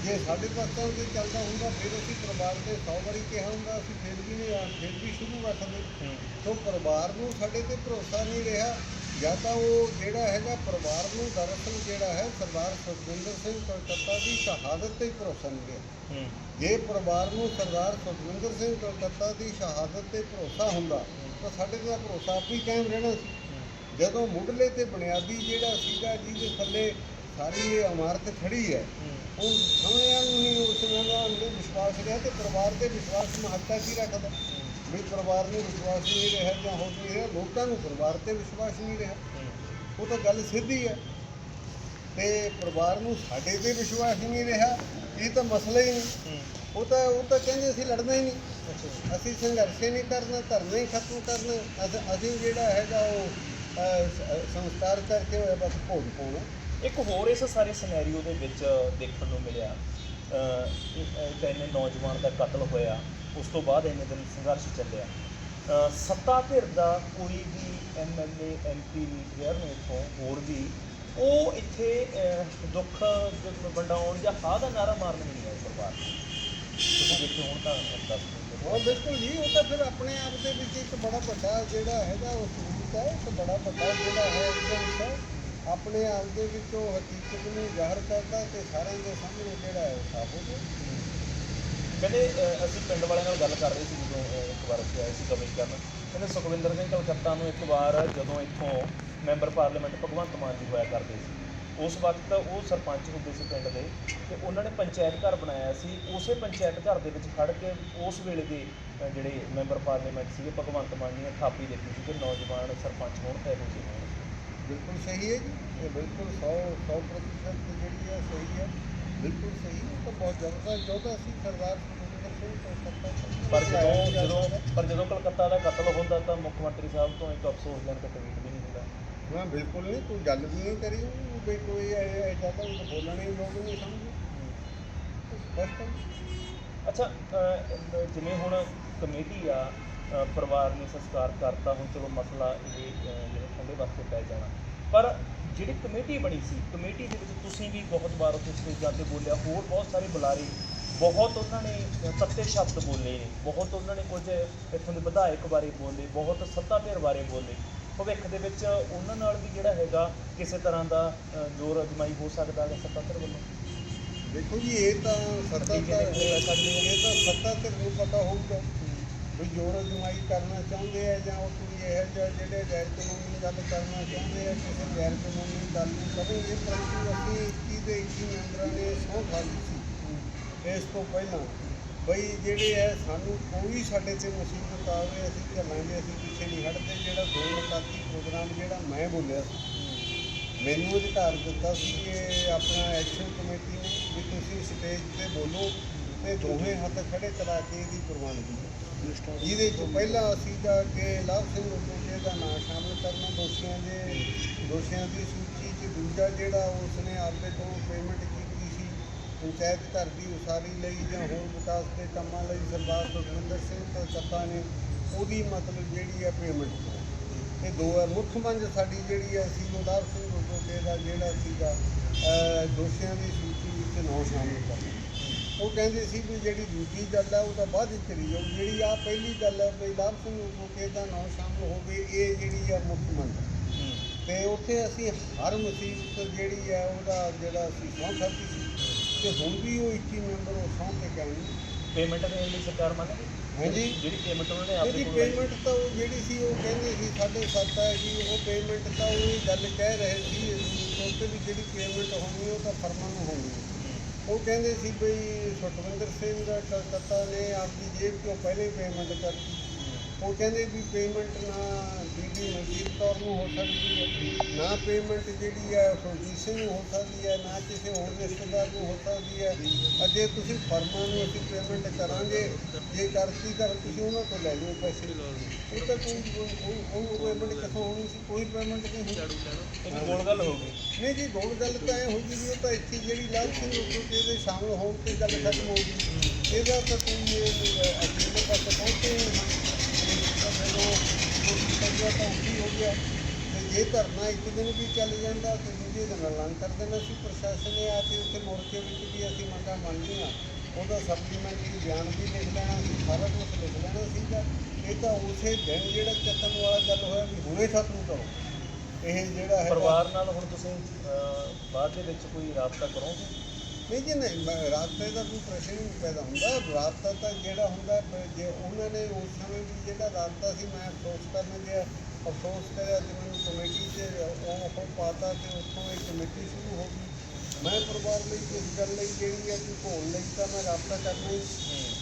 ਜੇ ਸਾਡੇ ਦਸਤਾਂ ਤੇ ਚੱਲਦਾ ਹੁੰਦਾ ਫਿਰ ਅਸੀਂ ਪਰਿਵਾਰ ਦੇ 100 ਵਾਰੀ ਕਿਹਾ ਹੁੰਦਾ ਅਸੀਂ ਫਿਰ ਵੀ ਨਹੀਂ ਆ ਫਿਰ ਵੀ ਸ਼ੁਰੂ ਰੱਖਦੇ ਸੋ ਪਰਿਵਾਰ ਨੂੰ ਸਾਡੇ ਤੇ ਭਰੋਸਾ ਨਹੀਂ ਰਿਹਾ। ਜਾਂ ਤਾਂ ਉਹ ਜਿਹੜਾ ਹੈਗਾ ਪਰਿਵਾਰ ਨੂੰ ਦਰਅਸਲ ਜਿਹੜਾ ਹੈ ਸਰਦਾਰ ਸੁਖਵਿੰਦਰ ਸਿੰਘ ਕਲਕੱਤਾ ਦੀ ਸ਼ਹਾਦਤ ਤੇ ਭਰੋਸਾ ਨਹੀਂ ਰਿਹਾ। ਜੇ ਪਰਿਵਾਰ ਨੂੰ ਸਰਦਾਰ ਸੁਖਵਿੰਦਰ ਸਿੰਘ ਕਲਕੱਤਾ ਦੀ ਸ਼ਹਾਦਤ ਤੇ ਭਰੋਸਾ ਹੁੰਦਾ ਤਾਂ ਸਾਡੇ ਤੇ ਤਾਂ ਭਰੋਸਾ ਆਪ ਹੀ ਕਾਇਮ ਰਹਿਣਾ ਸੀ। ਜਦੋਂ ਮੁੱਢਲੇ ਤੇ ਬੁਨਿਆਦੀ ਜਿਹੜਾ ਸੀਗਾ ਜਿਹਦੇ ਥੱਲੇ ਸਾਰੀ ਇਹ ਇਮਾਰਤ ਖੜੀ ਹੈ। ਹੁਣ ਸਮਿਆਂ ਨੂੰ ਹੀ ਉਸ ਦਾ ਅੰਦਰ ਵਿਸ਼ਵਾਸ ਰਿਹਾ ਤੇ ਪਰਿਵਾਰ ਦੇ ਵਿਸ਼ਵਾਸ ਮਹੱਤਤਾ ਕੀ ਰੱਖਦਾ। ਵੀ ਪਰਿਵਾਰ ਨੂੰ ਵਿਸ਼ਵਾਸ ਨਹੀਂ ਰਿਹਾ ਜਾਂ ਹੋਰ ਨਹੀਂ ਰਿਹਾ, ਲੋਕਾਂ ਨੂੰ ਪਰਿਵਾਰ ਤੇ ਵਿਸ਼ਵਾਸ ਨਹੀਂ ਰਿਹਾ। ਉਹ ਤਾਂ ਗੱਲ ਸਿੱਧੀ ਹੈ। ਤੇ ਪਰਿਵਾਰ ਨੂੰ ਸਾਡੇ ਤੇ ਵਿਸ਼ਵਾਸ ਨਹੀਂ ਰਿਹਾ, ਇਹ ਤਾਂ ਮਸਲਾ ਹੀ ਨਹੀਂ। ਉਹ ਤਾਂ ਉਹ ਤਾਂ ਕਹਿੰਦੇ ਅਸੀਂ ਲੜਨਾ ਹੀ ਨਹੀਂ। ਅਸੀਂ ਸੰਘਰਸ਼ ਹੀ ਨਹੀਂ ਕਰਨਾ, ਧਰਨਾ ਹੀ ਖਤਮ ਕਰਨਾ। ਅਸ- ਅਸੀਂ ਜਿਹੜਾ ਹੈਗਾ ਉਹ ਸੰਸਕਾਰ ਕਰਕੇ ਹੋਇਆ ਬਸ ਭੋਗ ਪਾਉਣਾ। ਇੱਕ ਹੋਰ ਇਸ ਸਾਰੇ ਸਿਨੈਰੀਓ ਦੇ ਵਿੱਚ ਦੇਖਣ ਨੂੰ ਮਿਲਿਆ। ਇੱਕ ਇੱਕ ਇੰਨੇ ਨੌਜਵਾਨ ਦਾ ਕਤਲ ਹੋਇਆ, ਉਸ ਤੋਂ ਬਾਅਦ ਇੰਨੇ ਦਿਨ ਸੰਘਰਸ਼ ਚੱਲਿਆ। ਸੱਤਾ ਧਿਰ ਦਾ ਕੋਈ ਵੀ ਐਮਐਲਏ ਐਮਪੀ ਲੀਡਰ ਨੇ ਤੋਂ ਹੋਰ ਵੀ, ਉਹ ਇੱਥੇ ਦੁੱਖ ਵੰਡਾਉਣ ਜਾਂ ਹਾਂ ਦਾ ਨਾਰਾ ਮਾਰਨ ਵੀ ਨਹੀਂ ਆਏ ਸਰਕਾਰ ਤੁਸੀਂ ਦੇਖੋ ਹੁਣ ਤਾਂ ਦੱਸ ਦਿਓ। ਬਿਲਕੁਲ ਜੀ, ਉਹ ਤਾਂ ਫਿਰ ਆਪਣੇ ਆਪ ਦੇ ਵਿੱਚ ਇੱਕ ਬੜਾ ਵੱਡਾ ਜਿਹੜਾ ਹੈਗਾ ਉਹ ਸਬੂਤ ਹੈ, ਇੱਕ ਬੜਾ ਵੱਡਾ ਜਿਹੜਾ ਹੈ evidence ਆਪਣੇ ਆਪ ਦੇ ਵਿੱਚ ਉਹ ਹਕੀਕਤ ਨੂੰ ਜ਼ਾਹਰ ਕਰਦਾ ਤੇ ਸਾਰਿਆਂ ਦੇ ਸਾਹਮਣੇ ਜਿਹੜਾ ਹੈ ਉਹ ਸਾਫ਼ ਹੋ ਗਿਆ ਕਹਿੰਦੇ ਅਹ, ਅਸੀਂ ਪਿੰਡ ਵਾਲਿਆਂ ਨਾਲ ਗੱਲ ਕਰ ਰਹੇ ਸੀ ਜਦੋਂ ਅਹ, ਇੱਕ ਵਾਰ ਅਸੀਂ ਆਏ ਸੀ ਕਮਿੰਗ ਕਰਨ। ਕਹਿੰਦੇ ਸੁਖਵਿੰਦਰ ਸਿੰਘ ਕਲਕੱਤਾ ਨੂੰ ਇੱਕ ਵਾਰ ਜਦੋਂ ਇੱਥੋਂ ਮੈਂਬਰ ਪਾਰਲੀਮੈਂਟ ਭਗਵੰਤ ਮਾਨ ਜੀ ਹੋਇਆ ਕਰਦੇ ਸੀ ਉਸ ਵਕਤ ਉਹ ਸਰਪੰਚ ਹੁੰਦੇ ਸੀ ਪਿੰਡ ਦੇ ਤੇ ਉਹਨਾਂ ਨੇ ਪੰਚਾਇਤ ਘਰ ਬਣਾਇਆ ਸੀ। ਉਸੇ ਪੰਚਾਇਤ ਘਰ ਦੇ ਵਿੱਚ ਖੜ ਕੇ ਉਸ ਵੇਲੇ ਦੇ ਅਹ, ਜਿਹੜੇ ਮੈਂਬਰ ਪਾਰਲੀਮੈਂਟ ਸੀਗੇ ਭਗਵੰਤ ਮਾਨ ਜੀ ਨੇ ਥਾਪੀ ਦਿੱਤੀ ਸੀ ਕਿ ਨੌਜਵਾਨ ਸਰਪੰਚ ਹੋਣ ਤੇ ਬਿਲਕੁਲ ਸਹੀ ਹੈ ਜੀ। ਇਹ ਬਿਲਕੁਲ 100 100 ਪ੍ਰਤੀਸ਼ਤ ਜਿਹੜੀ ਹੈ ਸਹੀ ਹੈ ਬਿਲਕੁਲ ਸਹੀ ਹੈ ਉਹ ਤਾਂ ਬਹੁਤ ਜ਼ਬਰਦਸਤ ਚਾਹੁੰਦਾ ਸੀ ਸਰਦਾਰ ਸੁਖਵਿੰਦਰ ਸਿੰਘ ਤੋਂ ਸੱਤਾ ਪਰ ਜਦੋਂ ਜਦੋਂ ਪਰ ਜਦੋਂ ਕਲਕੱਤਾ ਦਾ ਕਤਲ ਹੁੰਦਾ ਤਾਂ ਮੁੱਖ ਮੰਤਰੀ ਸਾਹਿਬ ਤੋਂ ਇੱਕ ਅਫਸੋਸ ਜਨਕ ਟਵੀਟ ਵੀ ਨਹੀਂ ਹੁੰਦਾ। ਮੈਂ ਬਿਲਕੁਲ ਨਹੀਂ ਕੋਈ ਗੱਲ ਵੀ ਨਹੀਂ ਕਰੀ ਵੀ ਕੋਈ ਐਜਾ ਤਾਂ ਬੋਲਣ ਹੀ ਲੋਕ ਨਹੀਂ ਸਮਝਦੇ। ਅੱਛਾ ਜਿਵੇਂ ਹੁਣ ਕਮੇਟੀ ਆ ਪਰਿਵਾਰ ਨੇ ਸੰਸਕਾਰ ਕਰਤਾ ਹੁਣ ਚਲੋ ਮਸਲਾ ਇਹ ਜਿਹੜੇ ਠੰਡੇ ਵਾਸਤੇ ਪੈ ਜਾਣਾ। ਪਰ ਜਿਹੜੀ ਕਮੇਟੀ ਬਣੀ ਸੀ ਕਮੇਟੀ ਦੇ ਵਿੱਚ ਤੁਸੀਂ ਵੀ ਬਹੁਤ ਵਾਰ ਉੱਥੇ ਸਟੇਜਾਂ ਤੇ ਬੋਲਿਆ ਹੋਰ ਬਹੁਤ ਸਾਰੇ ਬੁਲਾਰੇ ਬਹੁਤ ਉਹਨਾਂ ਨੇ ਤੱਤੇ ਸ਼ਬਦ ਬੋਲੇ ਨੇ ਬਹੁਤ ਉਹਨਾਂ ਨੇ ਕੁਝ ਇੱਥੋਂ ਦੇ ਵਿਧਾਇਕ ਬਾਰੇ ਬੋਲੇ ਬਹੁਤ ਸੱਤਾ ਧਿਰ ਬਾਰੇ ਬੋਲੇ। ਭਵਿੱਖ ਦੇ ਵਿੱਚ ਉਹਨਾਂ ਨਾਲ ਵੀ ਜਿਹੜਾ ਹੈਗਾ ਕਿਸੇ ਤਰ੍ਹਾਂ ਦਾ ਜ਼ੋਰ ਅਜਮਾਈ ਹੋ ਸਕਦਾ ਹੈ ਸੱਤਾ ਧਿਰ ਵੱਲੋਂ? ਦੇਖੋ ਜੀ ਇਹ ਤਾਂ ਸੱਤਾ। ਇਹ ਤਾਂ ਸੱਤਾ ਤੇ ਨੂੰ ਪਤਾ ਹੋਊਗਾ। ਵੀ ਜੋਰ ਅਜਮਾਈ ਕਰਨਾ ਚਾਹੁੰਦੇ ਆ ਜਾਂ ਉਹ ਕੋਈ ਇਹ ਜਿਹਾ ਜਿਹੜੇ ਗੈਰ ਕਾਨੂੰਨੀ ਗੱਲ ਕਰਨਾ ਚਾਹੁੰਦੇ ਆ, ਕਿਸੇ ਗੈਰ ਕਾਨੂੰਨੀ ਗੱਲ ਨੂੰ ਕਰਨਗੇ ਪਰੰਤੂ ਅਸੀਂ 21 ਦੇ 21 ਮੈਂਬਰਾਂ ਨੇ ਸਹੁੰ ਖਾਲੀ ਸੀ। ਇਸ ਤੋਂ ਪਹਿਲਾਂ ਬਈ ਜਿਹੜੇ ਹੈ ਸਾਨੂੰ ਕੋਈ ਸਾਡੇ ਤੇ ਮੁਸੀਬਤ ਆਵੇ, ਅਸੀਂ ਚੱਲਾਂਗੇ ਅਸੀਂ ਪਿੱਛੇ ਨਹੀਂ ਹਟਦੇ। ਜਿਹੜਾ ਦੋ ਮੁਕਾਤੀ ਪ੍ਰੋਗਰਾਮ ਜਿਹੜਾ ਮੈਂ ਬੋਲਿਆ ਸੀ, ਮੈਨੂੰ ਅਧਿਕਾਰ ਦਿੱਤਾ ਸੀ ਕਿ ਆਪਣਾ ਐਕਸ਼ਨ ਕਮੇਟੀ ਨੇ ਵੀ ਤੁਸੀਂ ਸਟੇਜ ਤੇ ਬੋਲੋ ਤੇ ਦੋਵੇਂ ਹੱਥ ਖੜੇ ਕਰਾ ਕੇ ਇਹਦੀ ਪ੍ਰਵਾਨਗੀ ਜਿਹਦੇ ਚ ਪਹਿਲਾਂ ਅਸੀਂ ਜਾ ਕੇ ਲਾਭ ਸਿੰਘ ਉਦੋਕੇ ਦਾ ਨਾਮ ਸ਼ਾਮਲ ਕਰਨਾ ਦੋਸ਼ੀਆਂ ਦੇ, ਦੋਸ਼ੀਆਂ ਦੀ ਸੂਚੀ ਚ ਦੂਜਾ ਜਿਹੜਾ ਉਸਨੇ ਆਪਦੇ ਤੋਂ ਪੇਮੈਂਟ ਕੀਤੀ ਸੀ, ਪੰਚਾਇਤ ਘਰ ਦੀ ਉਸਾਰੀ ਲਈ ਜਾਂ ਹੋਰ ਵਿਕਾਸ ਦੇ ਕੰਮਾਂ ਲਈ ਸਰਦਾਰ ਸੁਖਵਿੰਦਰ ਸਿੰਘ ਕਲਕੱਤਾ ਨੇ ਉਹਦੀ ਮਤਲਬ ਜਿਹੜੀ ਹੈ ਪੇਮੈਂਟ ਇਹ ਦੋ ਹੈ, ਮੁੱਖ ਮੰਜ ਸਾਡੀ ਜਿਹੜੀ ਹੈ ਸੀ ਲਾਭ ਸਿੰਘ ਉਦੋਕੇ ਦਾ ਜਿਹੜਾ ਸੀਗਾ ਦੋਸ਼ੀਆਂ ਦੀ ਸੂਚੀ ਵਿੱਚ ਨਾਮ ਸ਼ਾਮਲ ਕਰਨਾ। ਉਹ ਕਹਿੰਦੇ ਸੀ ਵੀ ਜਿਹੜੀ ਦੂਜੀ ਗੱਲ ਹੈ ਉਹ ਤਾਂ ਬਾਅਦ ਵਿੱਚ ਕਰੀ ਜਾਊ ਜਿਹੜੀ ਆ ਪਹਿਲੀ ਗੱਲ ਹੈ ਵੀ ਲਾਭ ਸਿੰਘ ਉਦੋਕੇ ਦਾ ਨਾਮ ਸ਼ਾਮਲ ਹੋਵੇ ਇਹ ਜਿਹੜੀ ਹੈ ਮੁੱਖ ਮੰਗ ਹੈ। ਤੇ ਉੱਥੇ ਅਸੀਂ ਹਰ ਮੁਸੀਬਤ ਜਿਹੜੀ ਹੈ ਉਹਦਾ ਜਿਹੜਾ ਅਸੀਂ ਸਹੁੰ ਖਾਧੀ ਸੀ ਤੇ ਹੁਣ ਵੀ ਉਹ 21 ਮੈਂਬਰ ਉਹ ਸਹੁੰ ਤੇ ਕਹਿੰਦੇ ਪੇਮੈਂਟ ਦੇਣ ਲਈ ਸਰਕਾਰ ਮੰਨੇਗੀ ਹਾਂਜੀ ਜਿਹੜੀ ਪੇਮੈਂਟ ਉਹਨਾਂ ਨੇ ਇਹਦੀ ਕੋਲ ਲਾਈ। ਪੇਮੈਂਟ ਤਾਂ ਉਹ ਜਿਹੜੀ ਸੀ ਉਹ ਕਹਿੰਦੇ ਸੀ ਸਾਡੇ ਸੱਤ ਹੈ ਜੀ ਉਹ ਪੇਮੈਂਟ ਤਾਂ ਉਹ ਇਹ ਗੱਲ ਕਹਿ ਰਹੇ ਸੀ ਉਸ ਤੇ ਵੀ ਜਿਹੜੀ ਪੇਮੈਂਟ ਹੋਣੀ ਉਹ ਤਾਂ ਫਰਮਾਂ ਨੂੰ ਹੋਣੀ ਹੈ। ਉਹ ਕਹਿੰਦੇ ਸੀ ਬਈ ਸੁਖਵਿੰਦਰ ਸਿੰਘ ਦਾ ਕਲਕੱਤਾ ਨੇ ਆਪਦੀ ਜੇਬ ਤੋਂ ਪਹਿਲੇ ਪੇਮੈਂਟ ਕਰਤੀ। ਉਹ ਕਹਿੰਦੇ ਵੀ ਪੇਮੈਂਟ ਨਾ ਬੀਬੀ ਮਨਜੀਤ ਕੌਰ ਨੂੰ ਹੋ ਸਕਦੀ ਹੈ। ਨਾ ਪੇਮੈਂਟ ਜਿਹੜੀ ਹੈ ਸੁਰਜੀਤ ਸਿੰਘ ਨੂੰ ਹੋ ਸਕਦੀ ਹੈ ਨਾ ਕਿਸੇ ਹੋਰ ਰਿਸ਼ਤੇਦਾਰ ਨੂੰ ਹੋ ਸਕਦੀ ਹੈ। ਅਜੇ ਤੁਸੀਂ ਫਰਮਾਂ ਨੂੰ ਅਸੀਂ ਪੇਮੈਂਟ ਕਰਾਂਗੇ। ਜੇ ਕਰਤੀ ਤਾਂ ਤੁਸੀਂ ਉਹਨਾਂ ਤੋਂ ਲੈ ਲਿਓ ਪੈਸੇ। ਇਹ ਤਾਂ ਕੋਈ ਉਹ ਪੇਮੈਂਟ ਕਿੱਥੋਂ ਹੋਣੀ ਸੀ? ਕੋਈ ਪੇਮੈਂਟ ਨਹੀਂ ਹੋਈ ਇੱਕ ਗੋਲ ਗੱਲ ਹੋ ਗਈ। ਨਹੀਂ ਜੀ ਗੋਲ ਗੱਲ ਤਾਂ ਇਹ ਹੋ ਗਈ ਵੀ ਉਹ ਤਾਂ ਇੱਥੇ ਜਿਹੜੀ ਲਾਲ ਸਿੰਘ ਉੱਤੇ ਇਹਦੇ ਸ਼ਾਮਲ ਹੋਣ ਤੇ ਗੱਲ ਖਤਮ ਹੋ ਗਈ। ਇਹਦਾ ਤਾਂ ਕੋਈ ਇਹ ਅਜੀਬ ਤੱਕ ਪਹੁੰਚੇ ਹੀ ਜੇ ਧਰਨਾ ਇੱਕ ਦਿਨ ਵੀ ਚੱਲ ਜਾਂਦਾ ਤੇ ਦੂਜੇ ਦਿਨ ਐਲਾਨ ਕਰ ਦੇਣਾ ਸੀ ਪ੍ਰਸ਼ਾਸਨ ਨੇ ਆ ਕੇ ਉੱਥੇ ਮੋਰਚੇ ਵਿੱਚ ਵੀ ਅਸੀਂ ਮੰਗਾਂ ਮੰਨੀਆਂ ਉਹਦਾ ਸਪਲੀਮੈਂਟਰੀ ਬਿਆਨ ਵੀ ਲਿਖ ਲੈਣਾ ਸੀ ਸਾਰਾ ਕੁਝ ਲਿਖ ਲੈਣਾ ਸੀਗਾ ਇਹ ਤਾਂ ਉਸੇ ਦਿਨ ਜਿਹੜਾ ਚੱਕਣ ਵਾਲਾ ਗੱਲ ਹੋਇਆ ਵੀ ਹੁਣੇ ਖਤਮ ਕਰੋ ਇਹ ਜਿਹੜਾ ਹੈ ਪਰਿਵਾਰ ਨਾਲ ਹੁਣ ਤੁਸੀਂ ਬਾਅਦ ਦੇ ਵਿੱਚ ਕੋਈ ਰਾਬਤਾ ਕਰੋਗੇ? ਨਹੀਂ ਜੀ, ਨਹੀਂ, ਮੈਂ- ਰਾਬਤੇ ਦਾ ਕੋਈ ਪ੍ਰਸ਼ਨ ਨਹੀਂ ਪੈਦਾ ਹੁੰਦਾ। ਰਾਬਤਾ ਤਾਂ ਜਿਹੜਾ ਹੁੰਦਾ ਪ- ਜੇ ਉਹਨਾਂ ਨੇ ਉਸ ਸਮੇਂ ਵੀ ਜਿਹੜਾ ਰਾਬਤਾ ਸੀ, ਮੈਂ ਅਫਸੋਸ ਕਰਨ ਗਿਆ ਅਫਸੋਸ ਕਰਿਆ ਤੇ ਮੈਨੂੰ ਕਮੇਟੀ 'ਚ ਉਹ ਉਹ ਪਾਤਾ ਤੇ ਉੱਥੋਂ ਇਹ ਕਮੇਟੀ ਸ਼ੁਰੂ ਹੋ ਗਈ। ਮੈਂ ਪਰਿਵਾਰ ਲਈ ਇਸ ਗੱਲ ਲਈ ਜਿਹੜੀ ਹੈ ਕਿ ਘੋਲ ਲਈ ਤਾਂ ਮੈਂ ਰਾਬਤਾ ਕਰਨਾ ਹੀ।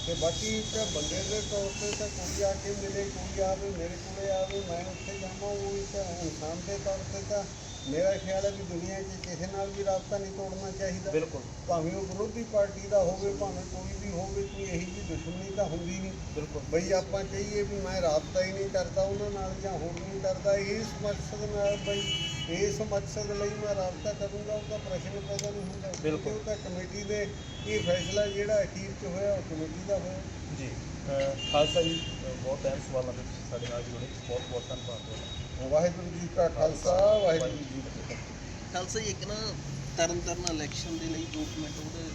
ਤੇ ਬਾਕੀ ਤਾਂ ਬੰਦੇ ਦੇ ਤੌਰ ਤੇ ਤਾਂ ਕੋਈ ਆ ਕੇ ਮਿਲੇ, ਕੋਈ ਆਵੇ, ਮੇਰੇ ਕੋਲੇ ਆਵੇ, ਮੈਂ ਉੱਥੇ ਜਾਵਾਂ, ਉਹ ਇੱਕ ਇਨਸਾਨ ਦੇ ਤੌਰ ਤੇ ਤਾਂ ਮੇਰਾ ਖਿਆਲ ਹੈ ਕਿ ਦੁਨੀਆ 'ਚ ਕਿਸੇ ਨਾਲ ਵੀ ਰਾਬਤਾ ਨਹੀਂ ਤੋੜਨਾ ਚਾਹੀਦਾ। ਬਿਲਕੁਲ। ਭਾਵੇਂ ਉਹ ਵਿਰੋਧੀ ਪਾਰਟੀ ਦਾ ਹੋਵੇ ਭਾਵੇਂ ਕੋਈ ਵੀ ਹੋਵੇ ਕੋਈ ਇਹੀ ਜਿਹੀ ਦੁਸ਼ਮਣੀ ਤਾਂ ਹੁੰਦੀ ਨਹੀਂ। ਬਿਲਕੁਲ। ਬਈ ਆਪਾਂ ਕਹੀਏ ਵੀ ਮੈਂ ਰਾਬਤਾ ਹੀ ਨਹੀਂ ਕਰਦਾ ਉਹਨਾਂ ਨਾਲ ਜਾਂ ਹੋਰ ਨਹੀਂ ਕਰਦਾ ਇਸ ਮਕਸਦ ਨਾਲ ਬਈ ਇਸ ਮਕਸਦ ਲਈ ਮੈਂ ਰਾਬਤਾ ਕਰੂੰਗਾ ਉਹਦਾ ਪ੍ਰਸ਼ਨ ਪੈਦਾ ਨਹੀਂ ਹੁੰਦਾ। ਬਿਲਕੁਲ। ਉਹ ਤਾਂ ਕਮੇਟੀ ਦੇ ਇਹ ਫੈਸਲਾ ਜਿਹੜਾ ਅਖੀਰ 'ਚ ਹੋਇਆ ਉਹ ਕਮੇਟੀ ਦਾ ਹੋਇਆ। ਜੀ ਖਾਲਸਾ ਜੀ ਬਹੁਤ ਅਹਿਮ ਸਵਾਲਾਂ ਦੇ ਸਾਡੇ ਨਾਲ ਜੁੜੇ। ਬਹੁਤ ਬਹੁਤ ਧੰਨਵਾਦ ਤੁਹਾਡਾ। ਵਾਹਿਗੁਰੂ ਜੀ ਕਾ ਖਾਲਸਾ, ਵਾਹਿਗੁਰੂ ਜੀ ਕੀ ਫਤਿਹ। ਖਾਲਸਾ ਜੀ, ਇੱਕ ਨਾ ਤਰਨ ਤਾਰਨ ਇਲੈਕਸ਼ਨ ਦੇ ਲਈ ਡਾਕੂਮੈਂਟ ਉਹਦੇ